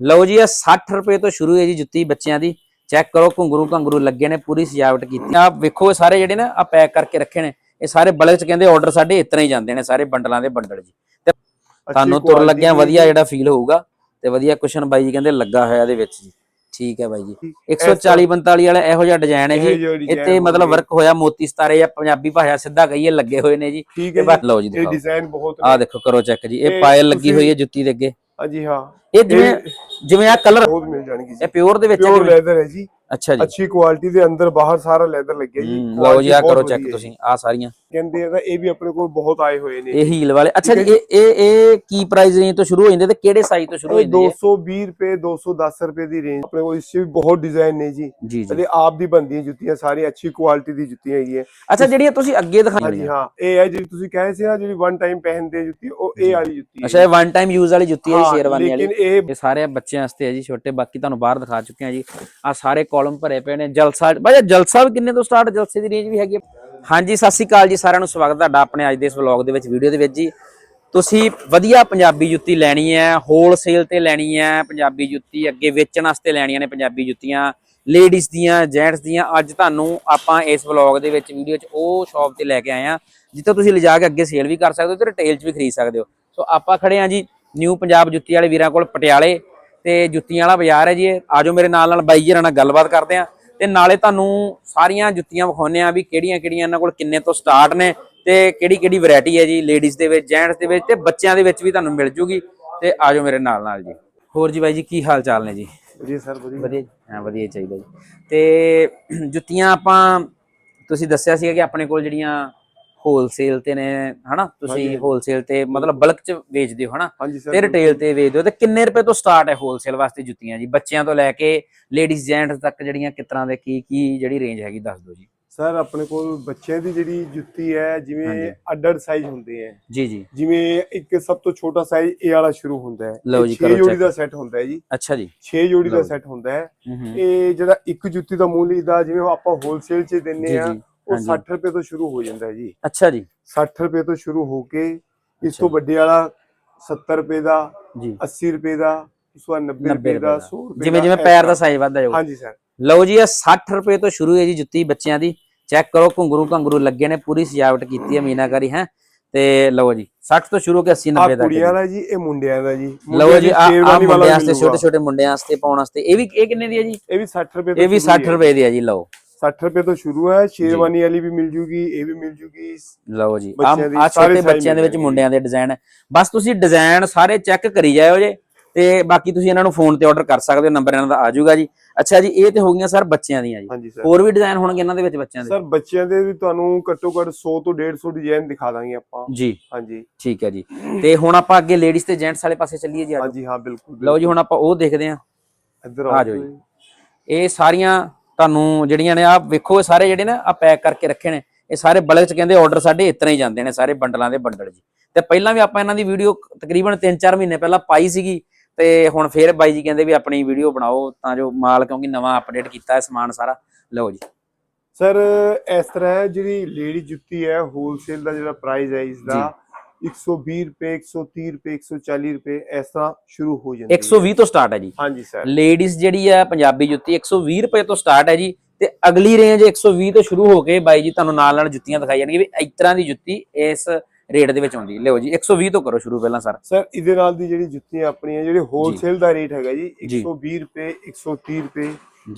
ਲਓ ਜੀ ਇਹ 60 ਰੁਪਏ ਤੋਂ ਸ਼ੁਰੂ ਹੈ ਜੀ ਜੁੱਤੀ ਬੱਚਿਆਂ ਦੀ। ਚੈੱਕ ਕਰੋ ਘੁੰਗਰੂ ਘੰਗਰੂ ਲੱਗੇ ਨੇ ਪੂਰੀ ਸਜਾਵਟ ਕੀਤੀ। ਆ ਵੇਖੋ ਇਹ ਸਾਰੇ ਜਿਹੜੇ ਨਾ ਆ ਪੈਕ ਕਰਕੇ ਰੱਖੇ ਨੇ। ਇਹ ਸਾਰੇ ਬਲਕ ਚ ਕਹਿੰਦੇ ਆਰਡਰ ਸਾਡੇ ਇਤਨੇ ਹੀ ਜਾਂਦੇ ਨੇ ਸਾਰੇ ਬੰਡਲਾਂ ਦੇ ਬੰਡਲ ਜੀ। ਤੇ ਤੁਹਾਨੂੰ ਤੁਰ ਲੱਗਿਆ ਵਧੀਆ ਜਿਹੜਾ ਫੀਲ ਹੋਊਗਾ ਤੇ ਵਧੀਆ ਕੁਸ਼ਨ ਬਾਈ ਜੀ ਕਹਿੰਦੇ ਲੱਗਾ ਹੋਇਆ ਇਹਦੇ ਵਿੱਚ ਜੀ। ਠੀਕ ਹੈ ਬਾਈ ਜੀ। 140 45 ਵਾਲਾ ਇਹੋ ਜਿਹਾ ਡਿਜ਼ਾਈਨ ਹੈ ਜੀ। ਇੱਥੇ ਮਤਲਬ ਵਰਕ ਹੋਇਆ ਮੋਤੀ ਸਤਾਰੇ ਜਾਂ ਪੰਜਾਬੀ ਭਾਸ਼ਾ ਸਿੱਧਾ ਕਹੀਏ ਲੱਗੇ ਹੋਏ ਨੇ ਜੀ। ਠੀਕ ਤੇ ਹੈ ਬਸ ਲਓ ਜੀ ਇਹ ਡਿਜ਼ਾਈਨ ਬਹੁਤ ਆ ਦੇਖੋ ਕਰੋ ਚੈੱਕ ਜੀ। ਇਹ ਇਹ ਪਾਇਲ ਲੱਗੀ ਹੋਈ ਹੈ ਜੁੱਤੀ ਦੇ ਅੱਗੇ। ਹਾਂਜੀ ਹਾਂ ਇਹ ਜਿਵੇਂ ਜਿਵੇਂ ਆ ਕਲਰ ਬਹੁਤ ਮਿਲ ਜਾਣਗੇ ਜੀ ਇਹ ਪਿਓਰ ਦੇ ਵਿੱਚ ਹੈ ਪਿਓਰ? ਲੈਦਰ ਹੈ ਜੀ ਅੱਛਾ ਜੀ। ਅੱਛੀ ਕੁਆਲਿਟੀ ਦੇ ਅੰਦਰ ਬਾਹਰ ਸਾਰਾ ਲੈਦਰ ਲੱਗਿਆ ਜੀ। ਹਮ, ਲਓ ਜੀ ਆ quality ਕਰੋ ਬਹੁਤ ਚੈੱਕ ਵਧੀਆ ਤੁਸੀਂ ਆ ਸਾਰੀਆਂ। ਕਹਿੰਦੇ ਆ ਤਾਂ ਇਹ ਵੀ ਆਪਣੇ ਕੋਲ ਬਹੁਤ ਆਏ ਹੋਏ ਨੇ। ਇਹ ਹੀਲ ਵਾਲੇ। ਅੱਛਾ ਜੀ ਠੀਕ ਇਹ ਇਹ ਇਹ ਕੀ ਪ੍ਰਾਈਸ ਰੇਂਜ ਤੋਂ ਸ਼ੁਰੂ ਹੋ ਜਾਂਦੇ ਤੇ ਕਿਹੜੇ ਸਾਈਜ਼ ਤੋਂ ਸ਼ੁਰੂ ਹੋ ਇਹ ਜਾਂਦੇ ਆ 220 ਰੁਪਏ 210 ਰੁਪਏ ਦੀ ਰੇਂਜ ਆਪਣੇ ਕੋਲ ਇਸ 'ਚ ਵੀ ਬਹੁਤ ਡਿਜ਼ਾਈਨ ਨੇ ਜੀ। ਜੀ ਜੀ। ਤੇ ਆਪ ਦੀ ਬਣਦੀਆਂ ਜੁੱਤੀਆਂ ਸਾਰੀ ਅੱਛੀ ਕੁਆਲਿਟੀ ਦੀ ਜੁੱਤੀਆਂ ਹੈਗੀਆਂ। ਅੱਛਾ ਜਿਹੜੀਆਂ ਤੁਸੀਂ ਅੱਗੇ ਦਿਖਾਈਆਂ ਹਾਂਜੀ ਹਾਂ। ਇਹ ਹੈ ਜਿਹੜੀ ਤੁਸੀਂ ਕਹੇ ਸੀ ਨਾ ਜਿਹੜੀ ਵਨ ਟਾਈਮ ਪਹਿਨਦੇ ਜੁੱਤੀ ਉਹ ਇਹ ਵਾਲੀ ਜੁੱਤੀ ਹੈ ਅੱਛਾ ਇਹ ਵਨ ਟਾਈਮ ਯੂਜ਼ ਵਾਲੀ ਜੁੱਤੀ ਹੈ ਜੀ ਹਾਂ, ਸ਼ੇਰਵਾਨੀ ਵਾਲੀ। ਲੇਕਿਨ ਇਹ ਇਹ ਸਾਰੇ ਬੱਚਿਆਂ ਵਾਸਤੇ ਹੈ ਜੀ ਛੋਟੇ ਬਾਕੀ ਤੁਹਾਨੂੰ ਬਾਹਰ ਦਿਖਾ ਚੁੱਕੇ ਆ ਜੀ। ਆ ਸਾਰੇ ਕਾਲਮ ਭਰੇ ਪਏ ਨੇ, ਜਲਸਾ, ਬਾਈ ਜਲਸਾ ਵੀ ਕਿੰਨੇ ਤੋਂ ਸਟਾਰਟ ਜਲਸੇ ਦੀ ਰੇਂਜ ਵੀ ਹੈਗੀ ਹੈ। ਹਾਂਜੀ, ਸਤਿ ਸ਼੍ਰੀ ਅਕਾਲ ਜੀ, ਸਾਰਿਆਂ ਨੂੰ ਸਵਾਗਤ ਤੁਹਾਡਾ ਆਪਣੇ ਅੱਜ ਦੇ ਇਸ ਵਲੌਗ ਦੇ ਵਿੱਚ ਵੀਡੀਓ ਦੇ ਵਿੱਚ ਜੀ। ਤੁਸੀਂ ਵਧੀਆ ਪੰਜਾਬੀ ਜੁੱਤੀ ਲੈਣੀ ਹੈ ਹੋਲਸੇਲ ਤੇ ਲੈਣੀ ਹੈ, ਪੰਜਾਬੀ ਜੁੱਤੀ ਅੱਗੇ ਵੇਚਣ ਵਾਸਤੇ ਲੈਣੀਆਂ ਨੇ ਪੰਜਾਬੀ ਜੁੱਤੀਆਂ। ਲੇਡੀਜ਼ ਦੀਆਂ ਜੈਂਟਸ ਦੀਆਂ, ਅੱਜ ਤੁਹਾਨੂੰ ਆਪਾਂ ਇਸ ਵਲੌਗ ਦੇ ਵਿੱਚ ਵੀਡੀਓ 'ਚ ਉਹ ਸ਼ਾਪ ਤੇ ਲੈ ਕੇ ਆਏ ਆ ਜਿੱਥੇ ਤੁਸੀਂ ਲਿਜਾ ਕੇ ਅੱਗੇ ਸੇਲ ਵੀ ਕਰ ਸਕਦੇ ਹੋ ਤੇ ਰਿਟੇਲ 'ਚ ਵੀ ਖਰੀਦ ਸਕਦੇ ਹੋ। ਸੋ ਆਪਾਂ ਖੜੇ ਆ ਜੀ ਨਿਊ ਪੰਜਾਬ ਜੁੱਤੀ ਵਾਲੇ ਵੀਰਾਂ ਕੋਲ, ਪਟਿਆਲੇ। ਤੇ ਜੁੱਤੀਆਂ ਵਾਲਾ ਬਾਜ਼ਾਰ ਹੈ ਜੀ ਇਹ। ਆਜੋ ਮੇਰੇ ਨਾਲ ਨਾਲ ਬਾਈ ਜੀ ਨਾਲ ਗੱਲਬਾਤ ਕਰਦੇ ਆ ਤੇ ਨਾਲੇ ਤੁਹਾਨੂੰ ਸਾਰੀਆਂ ਜੁੱਤੀਆਂ ਵਿਖਾਉਂਦੇ ਆ ਵੀ ਕਿਹੜੀਆਂ ਕਿਹੜੀਆਂ ਇਹਨਾਂ ਕੋਲ ਕਿੰਨੇ ਤੋਂ ਸਟਾਰਟ ਨੇ ਤੇ ਕਿਹੜੀ ਕਿਹੜੀ ਵੈਰਾਈਟੀ ਹੈ ਜੀ ਲੇਡੀਜ਼ ਦੇ ਵਿੱਚ ਜੈਂਟਸ ਦੇ ਵਿੱਚ ਤੇ ਬੱਚਿਆਂ ਦੇ ਵਿੱਚ ਵੀ ਤੁਹਾਨੂੰ ਮਿਲ ਜੂਗੀ। ਤੇ ਆਜੋ ਮੇਰੇ ਨਾਲ ਨਾਲ ਜੀ। ਹੋਰ ਜੀ ਬਾਈ ਜੀ ਕੀ ਹਾਲ ਚਾਲ ਨੇ ਜੀ? ਜੀ ਸਰ ਵਧੀਆ। ਵਧੀਆ। ਹਾਂ ਵਧੀਆ ਚਾਹੀਦਾ ਜੀ। ਤੇ ਜੁੱਤੀਆਂ ਆਪਾਂ ਤੁਸੀਂ ਦੱਸਿਆ ਸੀਗਾ ਕਿ ਆਪਣੇ ਕੋਲ ਜਿਹੜੀਆਂ ਹੋਲਸੇਲ ਤੇ ਨੇ ਹਨਾ? ਤੁਸੀਂ। ਹੋਲਸੇਲ ਤੇ ਮਤਲਬ ਬਲਕ ਚ ਵੇਚਦੇ ਹੋ ਹਨਾ? ਤੇ ਰਿਟੇਲ ਤੇ ਵੇਚਦੇ ਹੋ ਤੇ ਕਿੰਨੇ ਰੁਪਏ ਤੋਂ ਸਟਾਰਟ ਹੈ ਹੋਲਸੇਲ ਵਾਸਤੇ ਜੁੱਤੀਆਂ ਜੀ? ਬੱਚਿਆਂ ਤੋਂ ਲੈ ਕੇ ਲੇਡੀਜ਼ ਜੈਂਟਸ ਤੱਕ ਜਿਹੜੀਆਂ ਕਿਸ ਤਰ੍ਹਾਂ ਦੇ ਕੀ ਕੀ ਜਿਹੜੀ ਰੇਂਜ ਹੈਗੀ ਦੱਸ ਦਿਓ ਜੀ। ਸਰ ਆਪਣੇ ਕੋਲ ਬੱਚਿਆਂ ਦੀ ਜਿਹੜੀ ਜੁੱਤੀ ਹੈ। ਜਿਵੇਂ ਅੱਡਰ ਸਾਈਜ਼ ਹੁੰਦੇ ਹੈ। ਜੀ ਜੀ। ਜਿਵੇਂ ਇੱਕ ਸਭ ਤੋਂ ਛੋਟਾ ਸਾਈਜ਼ ਇਹ ਵਾਲਾ ਸ਼ੁਰੂ ਹੁੰਦਾ ਹੈ। ਲਓ ਜੀ, 6 ਕਰੋ ਜੋੜੀ। ਦਾ ਸੈੱਟ ਹੁੰਦਾ ਹੈ ਜੀ। ਅੱਛਾ ਜੀ। 6 ਜੋੜੀ ਦਾ। ਸੈੱਟ ਹੁੰਦਾ ਹੈ। ਇਹ ਜਿਹੜਾ ਇੱਕ ਜੁੱਤੀ ਦਾ ਮੁੱਲ ਇਹਦਾ ਜਿਵੇਂ ਆਪਾਂ ਹੋਲਸੇਲ 'ਚ ਦਿੰਨੇ ਜੀ ਆ ਜੀ। ਉਹ ਹਾਂਜੀ। 60 ਰੁਪਏ ਤੋਂ ਸ਼ੁਰੂ ਹੋ ਜਾਂਦਾ ਹੈ ਜੀ। ਅੱਛਾ ਜੀ। 60 ਰੁਪਏ ਤੋਂ ਸ਼ੁਰੂ ਹੋ ਕੇ ਇਸ। ਤੋਂ ਵੱਡੇ ਵਾਲਾ 70 ਰੁਪਏ ਦਾ ਜੀ। 80 ਰੁਪਏ ਦਾ ਉਸ ਤੋਂ ਬਾਅਦ 90 ਰੁਪਏ ਦਾ 100 ਰੁਪਏ ਜਿਵੇਂ ਜਿਵੇਂ ਪੈਰ ਦਾ। ਸਾਈਜ਼ ਵੱਧਦਾ ਜਾਊਗਾ। ਹਾਂਜੀ ਸਰ ਲਓ ਜੀ ਇਹ 60 ਰੁਪਏ ਤੋਂ ਸ਼ੁਰੂ ਹੈ ਜੀ ਜੁੱਤੀ ਬੱਚਿਆਂ ਦੀ। ਚੈੱਕ ਕਰੋ ਘੁੰਗਰੂ ਘੰਗਰੂ ਲੱਗੇ ਨੇ ਪੂਰੀ ਸਜਾਵਟ ਕੀਤੀ ਹੈ ਮੀਨਾਕਾਰੀ ਹੈ। ਤੇ ਲਓ ਜੀ 60 ਤੋਂ ਸ਼ੁਰੂ ਕੇ 80 ਆ 90 ਤੱਕ ਕੁੜੀਆਂ ਦਾ ਜੀ ਇਹ ਮੁੰਡਿਆਂ ਦਾ ਜੀ। ਲਓ ਜੀ ਆ ਮੁੰਡਿਆਂ ਵਾਸਤੇ। ਛੋਟੇ ਛੋਟੇ ਮੁੰਡਿਆਂ ਵਾਸਤੇ ਪਾਉਣ ਵਾਸਤੇ। ਇਹ ਵੀ ਇਹ ਕਿੰਨੇ ਦੀ ਹੈ ਜੀ? ਇਹ ਵੀ 60 ਰੁਪਏ ਇਹ ਵੀ ਸ਼ੁਰੂ 60 ਰੁਪਏ ਦੀ ਹੈ ਜੀ ਲਓ। 60 ਰੁਪਏ ਤੋਂ ਸ਼ੁਰੂ ਹੈ ਸ਼ੇਰਵਾਨੀ ਵਾਲੀ ਵੀ ਮਿਲ ਜੂਗੀ ਇਹ ਵੀ ਮਿਲ ਜੂਗੀ ਲਓ ਜੀ ਆ ਆ ਛੋਟੇ ਬੱਚਿਆਂ ਦੇ ਵਿੱਚ ਮੁੰਡਿਆਂ ਦੇ ਡਿਜ਼ਾਈਨ ਬਸ ਤੁਸੀਂ ਡਿਜ਼ਾਈਨ ਸਾਰੇ ਚੈੱਕ ਕਰੀ ਜਾਇਓ ਜੇ ਤੇ ਬਾਕੀ ਤੁਸੀਂ ਇਹਨਾਂ ਨੂੰ ਫੋਨ ਤੇ ਆਰਡਰ ਕਰ ਸਕਦੇ ਹੋ ਨੰਬਰ ਇਹਨਾਂ ਦਾ ਆ ਜਾਊਗਾ ਜੀ। ਅੱਛਾ ਜੀ ਇਹ ਤੇ ਹੋ ਗਈਆਂ ਸਰ ਬੱਚਿਆਂ ਦੀਆਂ ਜੀ। ਹੋਰ ਵੀ ਡਿਜ਼ਾਈਨ ਹੋਣਗੇ ਇਹਨਾਂ ਦੇ ਵਿੱਚ ਬੱਚਿਆਂ ਦੇ? ਸਰ ਬੱਚਿਆਂ ਦੇ ਵੀ ਤੁਹਾਨੂੰ ਘੱਟੋ ਘੱਟ 100 ਤੋਂ 150 ਡਿਜ਼ਾਈਨ ਦਿਖਾ ਦਾਂਗੇ ਆਪਾਂ। ਜੀ। ਹਾਂਜੀ। ਠੀਕ ਹੈ ਜੀ। ਤੇ ਹੁਣ ਆਪਾਂ ਅੱਗੇ ਲੇਡੀਜ਼ ਤੇ ਜੈਂਟਸ ਵਾਲੇ ਪਾਸੇ ਚੱਲੀਏ ਜੀ ਆ। ਹਾਂਜੀ ਹਾਂ ਬਿਲਕੁਲ ਲਓ ਜੀ ਹੁਣ ਆਪਾਂ ਉਹ ਦੇਖਦੇ ਹਾਂ। ਇੱਧਰ ਆ ਜਾਓ ਜੀ। ਇਹ ਸਾਰੀਆਂ ਤੁਹਾਨੂੰ ਜਿਹੜੀਆਂ ਨੇ ਆ ਵੇਖੋ ਇਹ ਸਾਰੇ ਜਿਹੜੇ ਨਾ ਆ ਪੈਕ ਕਰਕੇ ਰੱਖੇ ਨੇ। ਇਹ ਸਾਰੇ ਬਲਕ ਚ ਕਹਿੰਦੇ ਆਰਡਰ ਸਾਡੇ ਇਤਨੇ ਹੀ ਜਾਂਦੇ ਨੇ ਸਾਰੇ ਬੰਡਲਾਂ ਦੇ ਬੰਡਲ ਜੀ। ਤੇ ਪਹਿਲਾਂ ਵੀ ਆਪਾਂ ਇਹਨਾਂ ਦੀ ਵੀਡੀਓ ਤਕਰੀਬਨ 3-4 ਮਹੀਨੇ ਪਹਿਲਾਂ ਪਾਈ ਸੀਗੀ। ਤੇ ਹੁਣ ਫੇਰ ਬਾਈ ਜੀ ਕਹਿੰਦੇ ਵੀ ਆਪਣੀ ਵੀਡੀਓ ਬਣਾਓ ਤਾਂ ਜੋ ਮਾਲ ਕਿਉਂਕਿ ਨਵਾਂ ਅਪਡੇਟ ਕੀਤਾ ਹੈ ਸਮਾਨ ਸਾਰਾ। ਲਓ ਜੀ। ਸਰ ਇਸ ਤਰ੍ਹਾਂ ਜਿਹੜੀ ਲੇਡੀ ਜੁੱਤੀ ਹੈ ਹੋਲਸੇਲ ਦਾ ਜਿਹੜਾ ਪ੍ਰਾਈਸ ਹੈ ਇਸ ਦਾ 120 ਰੁਪਏ 130 ਰੁਪਏ 140 ਰੁਪਏ ਤਰ੍ਹਾਂ ਸ਼ੁਰੂ ਹੋ ਜਾਂਦੀ ਹੈ। 120 ਤੋਂ ਸਟਾਰਟ ਹੈ ਜੀ। ਹਾਂਜੀ ਸਰ ਲੇਡੀਜ਼ ਜਿਹੜੀ ਆ ਪੰਜਾਬੀ ਜੁੱਤੀ 120 ਰੁਪਏ ਤੋਂ ਸਟਾਰਟ ਹੈ ਜੀ ਤੇ ਅਗਲੀ ਰੇਂਜ 120 ਤੋਂ ਸ਼ੁਰੂ ਹੋ ਕੇ ਬਾਈ ਜੀ ਤੁਹਾਨੂੰ ਨਾਲ ਨਾਲ ਜੁੱਤੀਆਂ ਦਿਖਾਈ ਜਾਣਗੀਆਂ ਵੀ ਇਸ ਤਰ੍ਹਾਂ ਦੀ ਜੁੱਤੀ ਇਸ ਰੇਟ ਦੇ ਵਿੱਚ ਆਉਂਦੀ ਹੈ। ਲਿਓ ਜੀ 120 ਤੋਂ ਕਰੋ ਸ਼ੁਰੂ ਪਹਿਲਾਂ ਸਰ ਸਰ ਇਹਦੇ ਨਾਲ ਦੀ ਜਿਹੜੀ ਜੁੱਤੀਆਂ ਆਪਣੀਆਂ ਜਿਹੜੇ ਹੋਲਸੇਲ ਦਾ ਰੇਟ ਹੈਗਾ ਜੀ ਜੀ। 120 ਰੁਪਏ 130 ਰੁਪਏ।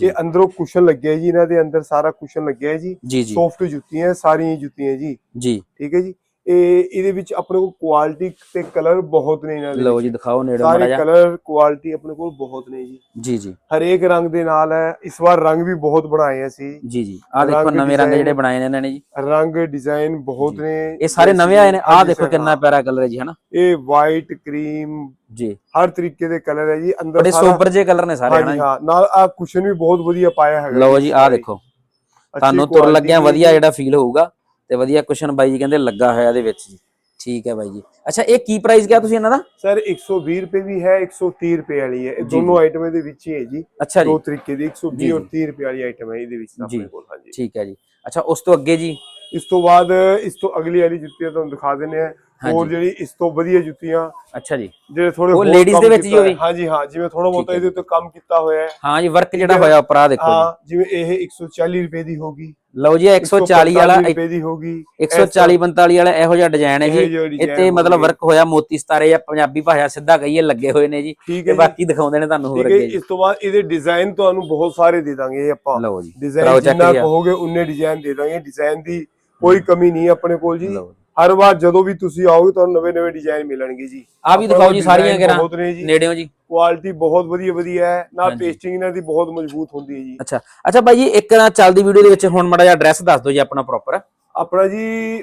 ਇਹ ਅੰਦਰੋਂ ਕੁਸ਼ਨ ਲੱਗਿਆ ਜੀ ਇਹਨਾਂ ਦੇ ਅੰਦਰ ਸਾਰਾ ਕੁਸ਼ਨ ਲੱਗਿਆ ਜੀ। ਸੌਫਟ ਜੁੱਤੀਆਂ ਸਾਰੀਆਂ ਜੁੱਤੀਆਂ ਜੀ। ਜੀ। ਠੀਕ ਹੈ ਜੀ? ਇਹ ਇਹਦੇ ਵਿੱਚ ਆਪਣੇ ਕੋਲ ਕੁਆਲਿਟੀ ਤੇ ਕਲਰ ਬਹੁਤ ਨੇ ਇਹਨਾਂ ਦੇ ਲਓ। ਜੀ ਦਿਖਾਓ ਨੇੜੇ ਮਾੜਾ ਸਾਰੇ ਜਿਹਾ। ਕਲਰ ਕੁਆਲਿਟੀ ਆਪਣੇ ਕੋਲ ਬਹੁਤ ਨੇ ਜੀ। ਜੀ ਜੀ। ਹਰੇਕ ਰੰਗ ਦੇ ਨਾਲ ਹੈ ਇਸ ਵਾਰ ਰੰਗ ਵੀ ਬਹੁਤ ਬਣਾਏ ਅਸੀਂ। ਜੀ ਜੀ। ਆ ਦੇਖੋ ਰੰਗ ਨਵੇਂ ਰੰਗ design- ਜਿਹੜੇ ਬਣਾਏ ਨੇ ਇਹਨਾਂ ਨੇ ਜੀ। ਰੰਗ ਡਿਜ਼ਾਈਨ ਬਹੁਤ ਜੀ। ਨੇ। ਇਹ ਸਾਰੇ ਨਵੇਂ ਆਏ ਨੇ। ਆ ਹਾਂਜੀ ਦੇਖੋ sir, ਕਿੰਨਾ। ਪਿਆਰਾ ਕਲਰ ਹੈ ਜੀ ਹਨਾ। ਇਹ ਵਾਈਟ ਕਰੀਮ ਜੀ। ਹਰ ਤਰੀਕੇ ਦੇ ਕਲਰ ਹੈ ਜੀ। ਅੰਦਰ ਬੜੇ ਸਾਰਾ ਸੋਬਰ ਜੇ ਕਲਰ ਨੇ ਸਾਰੇ ਹਾਂਜੀ ਹਨਾ ਹਾਂ। ਨਾਲ ਆ ਕੁਸ਼ਨ ਵੀ ਬਹੁਤ ਵਧੀਆ ਪਾਇਆ ਹੈਗਾ ਲਓ ਜੀ ਆ ਸਾਰੇ। ਦੇਖੋ। ਅੱਛੀ ਤੁਹਾਨੂੰ ਤੁਰ quality ਲੱਗਿਆ ਵਧੀਆ ਜਿਹੜਾ ਫੀਲ ਹੋਊਗਾ। ਤੇ ਵਧੀਆ ਕੁਸ਼ਨ ਬਾਈ ਜੀ ਕਹਿੰਦੇ ਲੱਗਾ ਹੋਇਆ ਇਹਦੇ ਵਿੱਚ ਜੀ। ਠੀਕ ਹੈ ਬਾਈ ਜੀ। ਅੱਛਾ ਇਹ ਕੀ ਪ੍ਰਾਈਸ ਗਿਆ ਤੁਸੀਂ ਇਹਨਾਂ ਦਾ? ਸਰ 120 ਰੁਪਏ ਵੀ ਹੈ 130 ਰੁਪਏ ਵਾਲੀ ਹੈ। ਇਹ ਦੋਨੋਂ। ਆਈਟਮਾਂ ਦੇ ਵਿੱਚ ਹੀ ਹੈ ਜੀ। ਅੱਛਾ ਜੀ। ਦੋ ਤਰੀਕੇ ਦੀ 120 ਜੀ, ਔਰ ਜੀ। 30 ਰੁਪਏ ਵਾਲੀ ਆਈਟਮ ਹੈ ਇਹਦੇ ਵਿੱਚ। ਆਪਣੇ ਕੋਲ ਹਾਂਜੀ। ਠੀਕ ਹੈ ਜੀ। ਅੱਛਾ ਉਸ ਤੋਂ ਅੱਗੇ ਜੀ? ਇਸ ਤੋਂ ਬਾਅਦ ਇਸ ਤੋਂ ਅਗਲੀ ਵਾਲੀ ਜੁੱਤੀਆਂ ਤੁਹਾਨੂੰ ਦਿਖਾ ਦਿੰਦੇ ਆ ਹੋਰ ਜਿਹੜੀ ਇਸ ਤੋਂ ਵਧੀਆ ਜੁੱਤੀਆਂ ਅੱਛਾ ਜੀ। ਜਿਹੜੇ ਥੋੜੇ ਉਹ ਕੰਮ ਦੇ ਵਿੱਚ ਹੀ ਹੋਵੇ? ਹਾਂਜੀ ਹਾਂ ਜਿਵੇਂ ਥੋੜਾ ਬਹੁਤਾ। ਇਹਦੇ ਉੱਤੇ ਕੰਮ ਕੀਤਾ ਹੋਇਆ ਹੈ। ਹਾਂ ਜੀ ਵਰਕ ਜਿਹੜਾ। ਹੋਇਆ ਉੱਪਰ ਆ ਦੇਖੋ ਹਾਂ ਜਿਵੇਂ ਇਹ 140 ਰੁਪਏ ਦੀ ਹੋਗੀ ਲਓ ਜੀ ਇਹ 140 ਵਾਲਾ 145 ਰੁਪਏ ਦੀ ਹੋਗੀ 140 45 ਵਾਲਾ ਇਹੋ ਜਿਹਾ ਡਿਜ਼ਾਈਨ ਹੈ ਜੀ। ਇੱਥੇ ਮਤਲਬ। ਵਰਕ ਹੋਇਆ ਮੋਤੀ ਸਤਾਰੇ ਜਾਂ ਪੰਜਾਬੀ ਭਾਸ਼ਾ ਸਿੱਧਾ ਕਹੀਏ ਲੱਗੇ ਹੋਏ ਨੇ ਜੀ। ਤੇ ਬਾਕੀ ਦਿਖਾਉਂਦੇ ਨੇ ਤੁਹਾਨੂੰ ਹੋਰ ਅੱਗੇ ਇਸ ਤੋਂ ਬਾਅਦ ਇਹਦੇ ਡਿਜ਼ਾਈਨ ਤੁਹਾਨੂੰ ਬਹੁਤ ਸਾਰੇ ਦੇ ਦਾਂਗੇ ਆਪਾਂ। ਲਓ ਜੀ। ਡਿਜ਼ਾਈਨ ਜਿੰਨਾ। ਕਹੋਗੇ ਉਨੇ ਡਿਜ਼ਾਈਨ ਦੇ ਦਾਂਗੇ। ਡਿਜ਼ਾਈਨ ਦੀ ਕੋਈ ਕਮੀ ਨਹੀਂ ਆਪਣੇ ਕੋਲ ਜੀ। ਹਰ ਵਾਰ ਜਦੋਂ ਵੀ ਤੁਸੀਂ ਆਓਗੇ ਤੁਹਾਨੂੰ ਨਵੇਂ ਨਵੇਂ ਡਿਜ਼ਾਈਨ ਮਿਲਣਗੇ ਜੀ। ਆ ਵੀ ਦਿਖਾਓ ਜੀ ਸਾਰੀਆਂ ਕਿਰਾਂ ਬਹੁਤ ਨੇ ਜੀ। ਨੇੜਿਓ ਜੀ। ਕੁਆਲਿਟੀ ਬਹੁਤ ਵਧੀਆ ਵਧੀਆ ਹੈ। ਹਾਂਜੀ। ਪੇਸਟਿੰਗ ਇਹਨਾਂ ਦੀ ਬਹੁਤ ਮਜ਼ਬੂਤ ਹੁੰਦੀ ਹੈ ਜੀ। ਅੱਛਾ। ਅੱਛਾ ਬਾਈ ਜੀ ਇੱਕ ਨਾ ਚੱਲਦੀ ਵੀਡੀਓ ਦੇ ਵਿੱਚ ਹੁਣ ਮਾੜਾ ਜਿਹਾ ਐਡਰੈਸ ਦੱਸ ਦਿਓ ਜੀ ਆਪਣਾ ਪ੍ਰੋਪਰ ਆਪਣਾ ਜੀ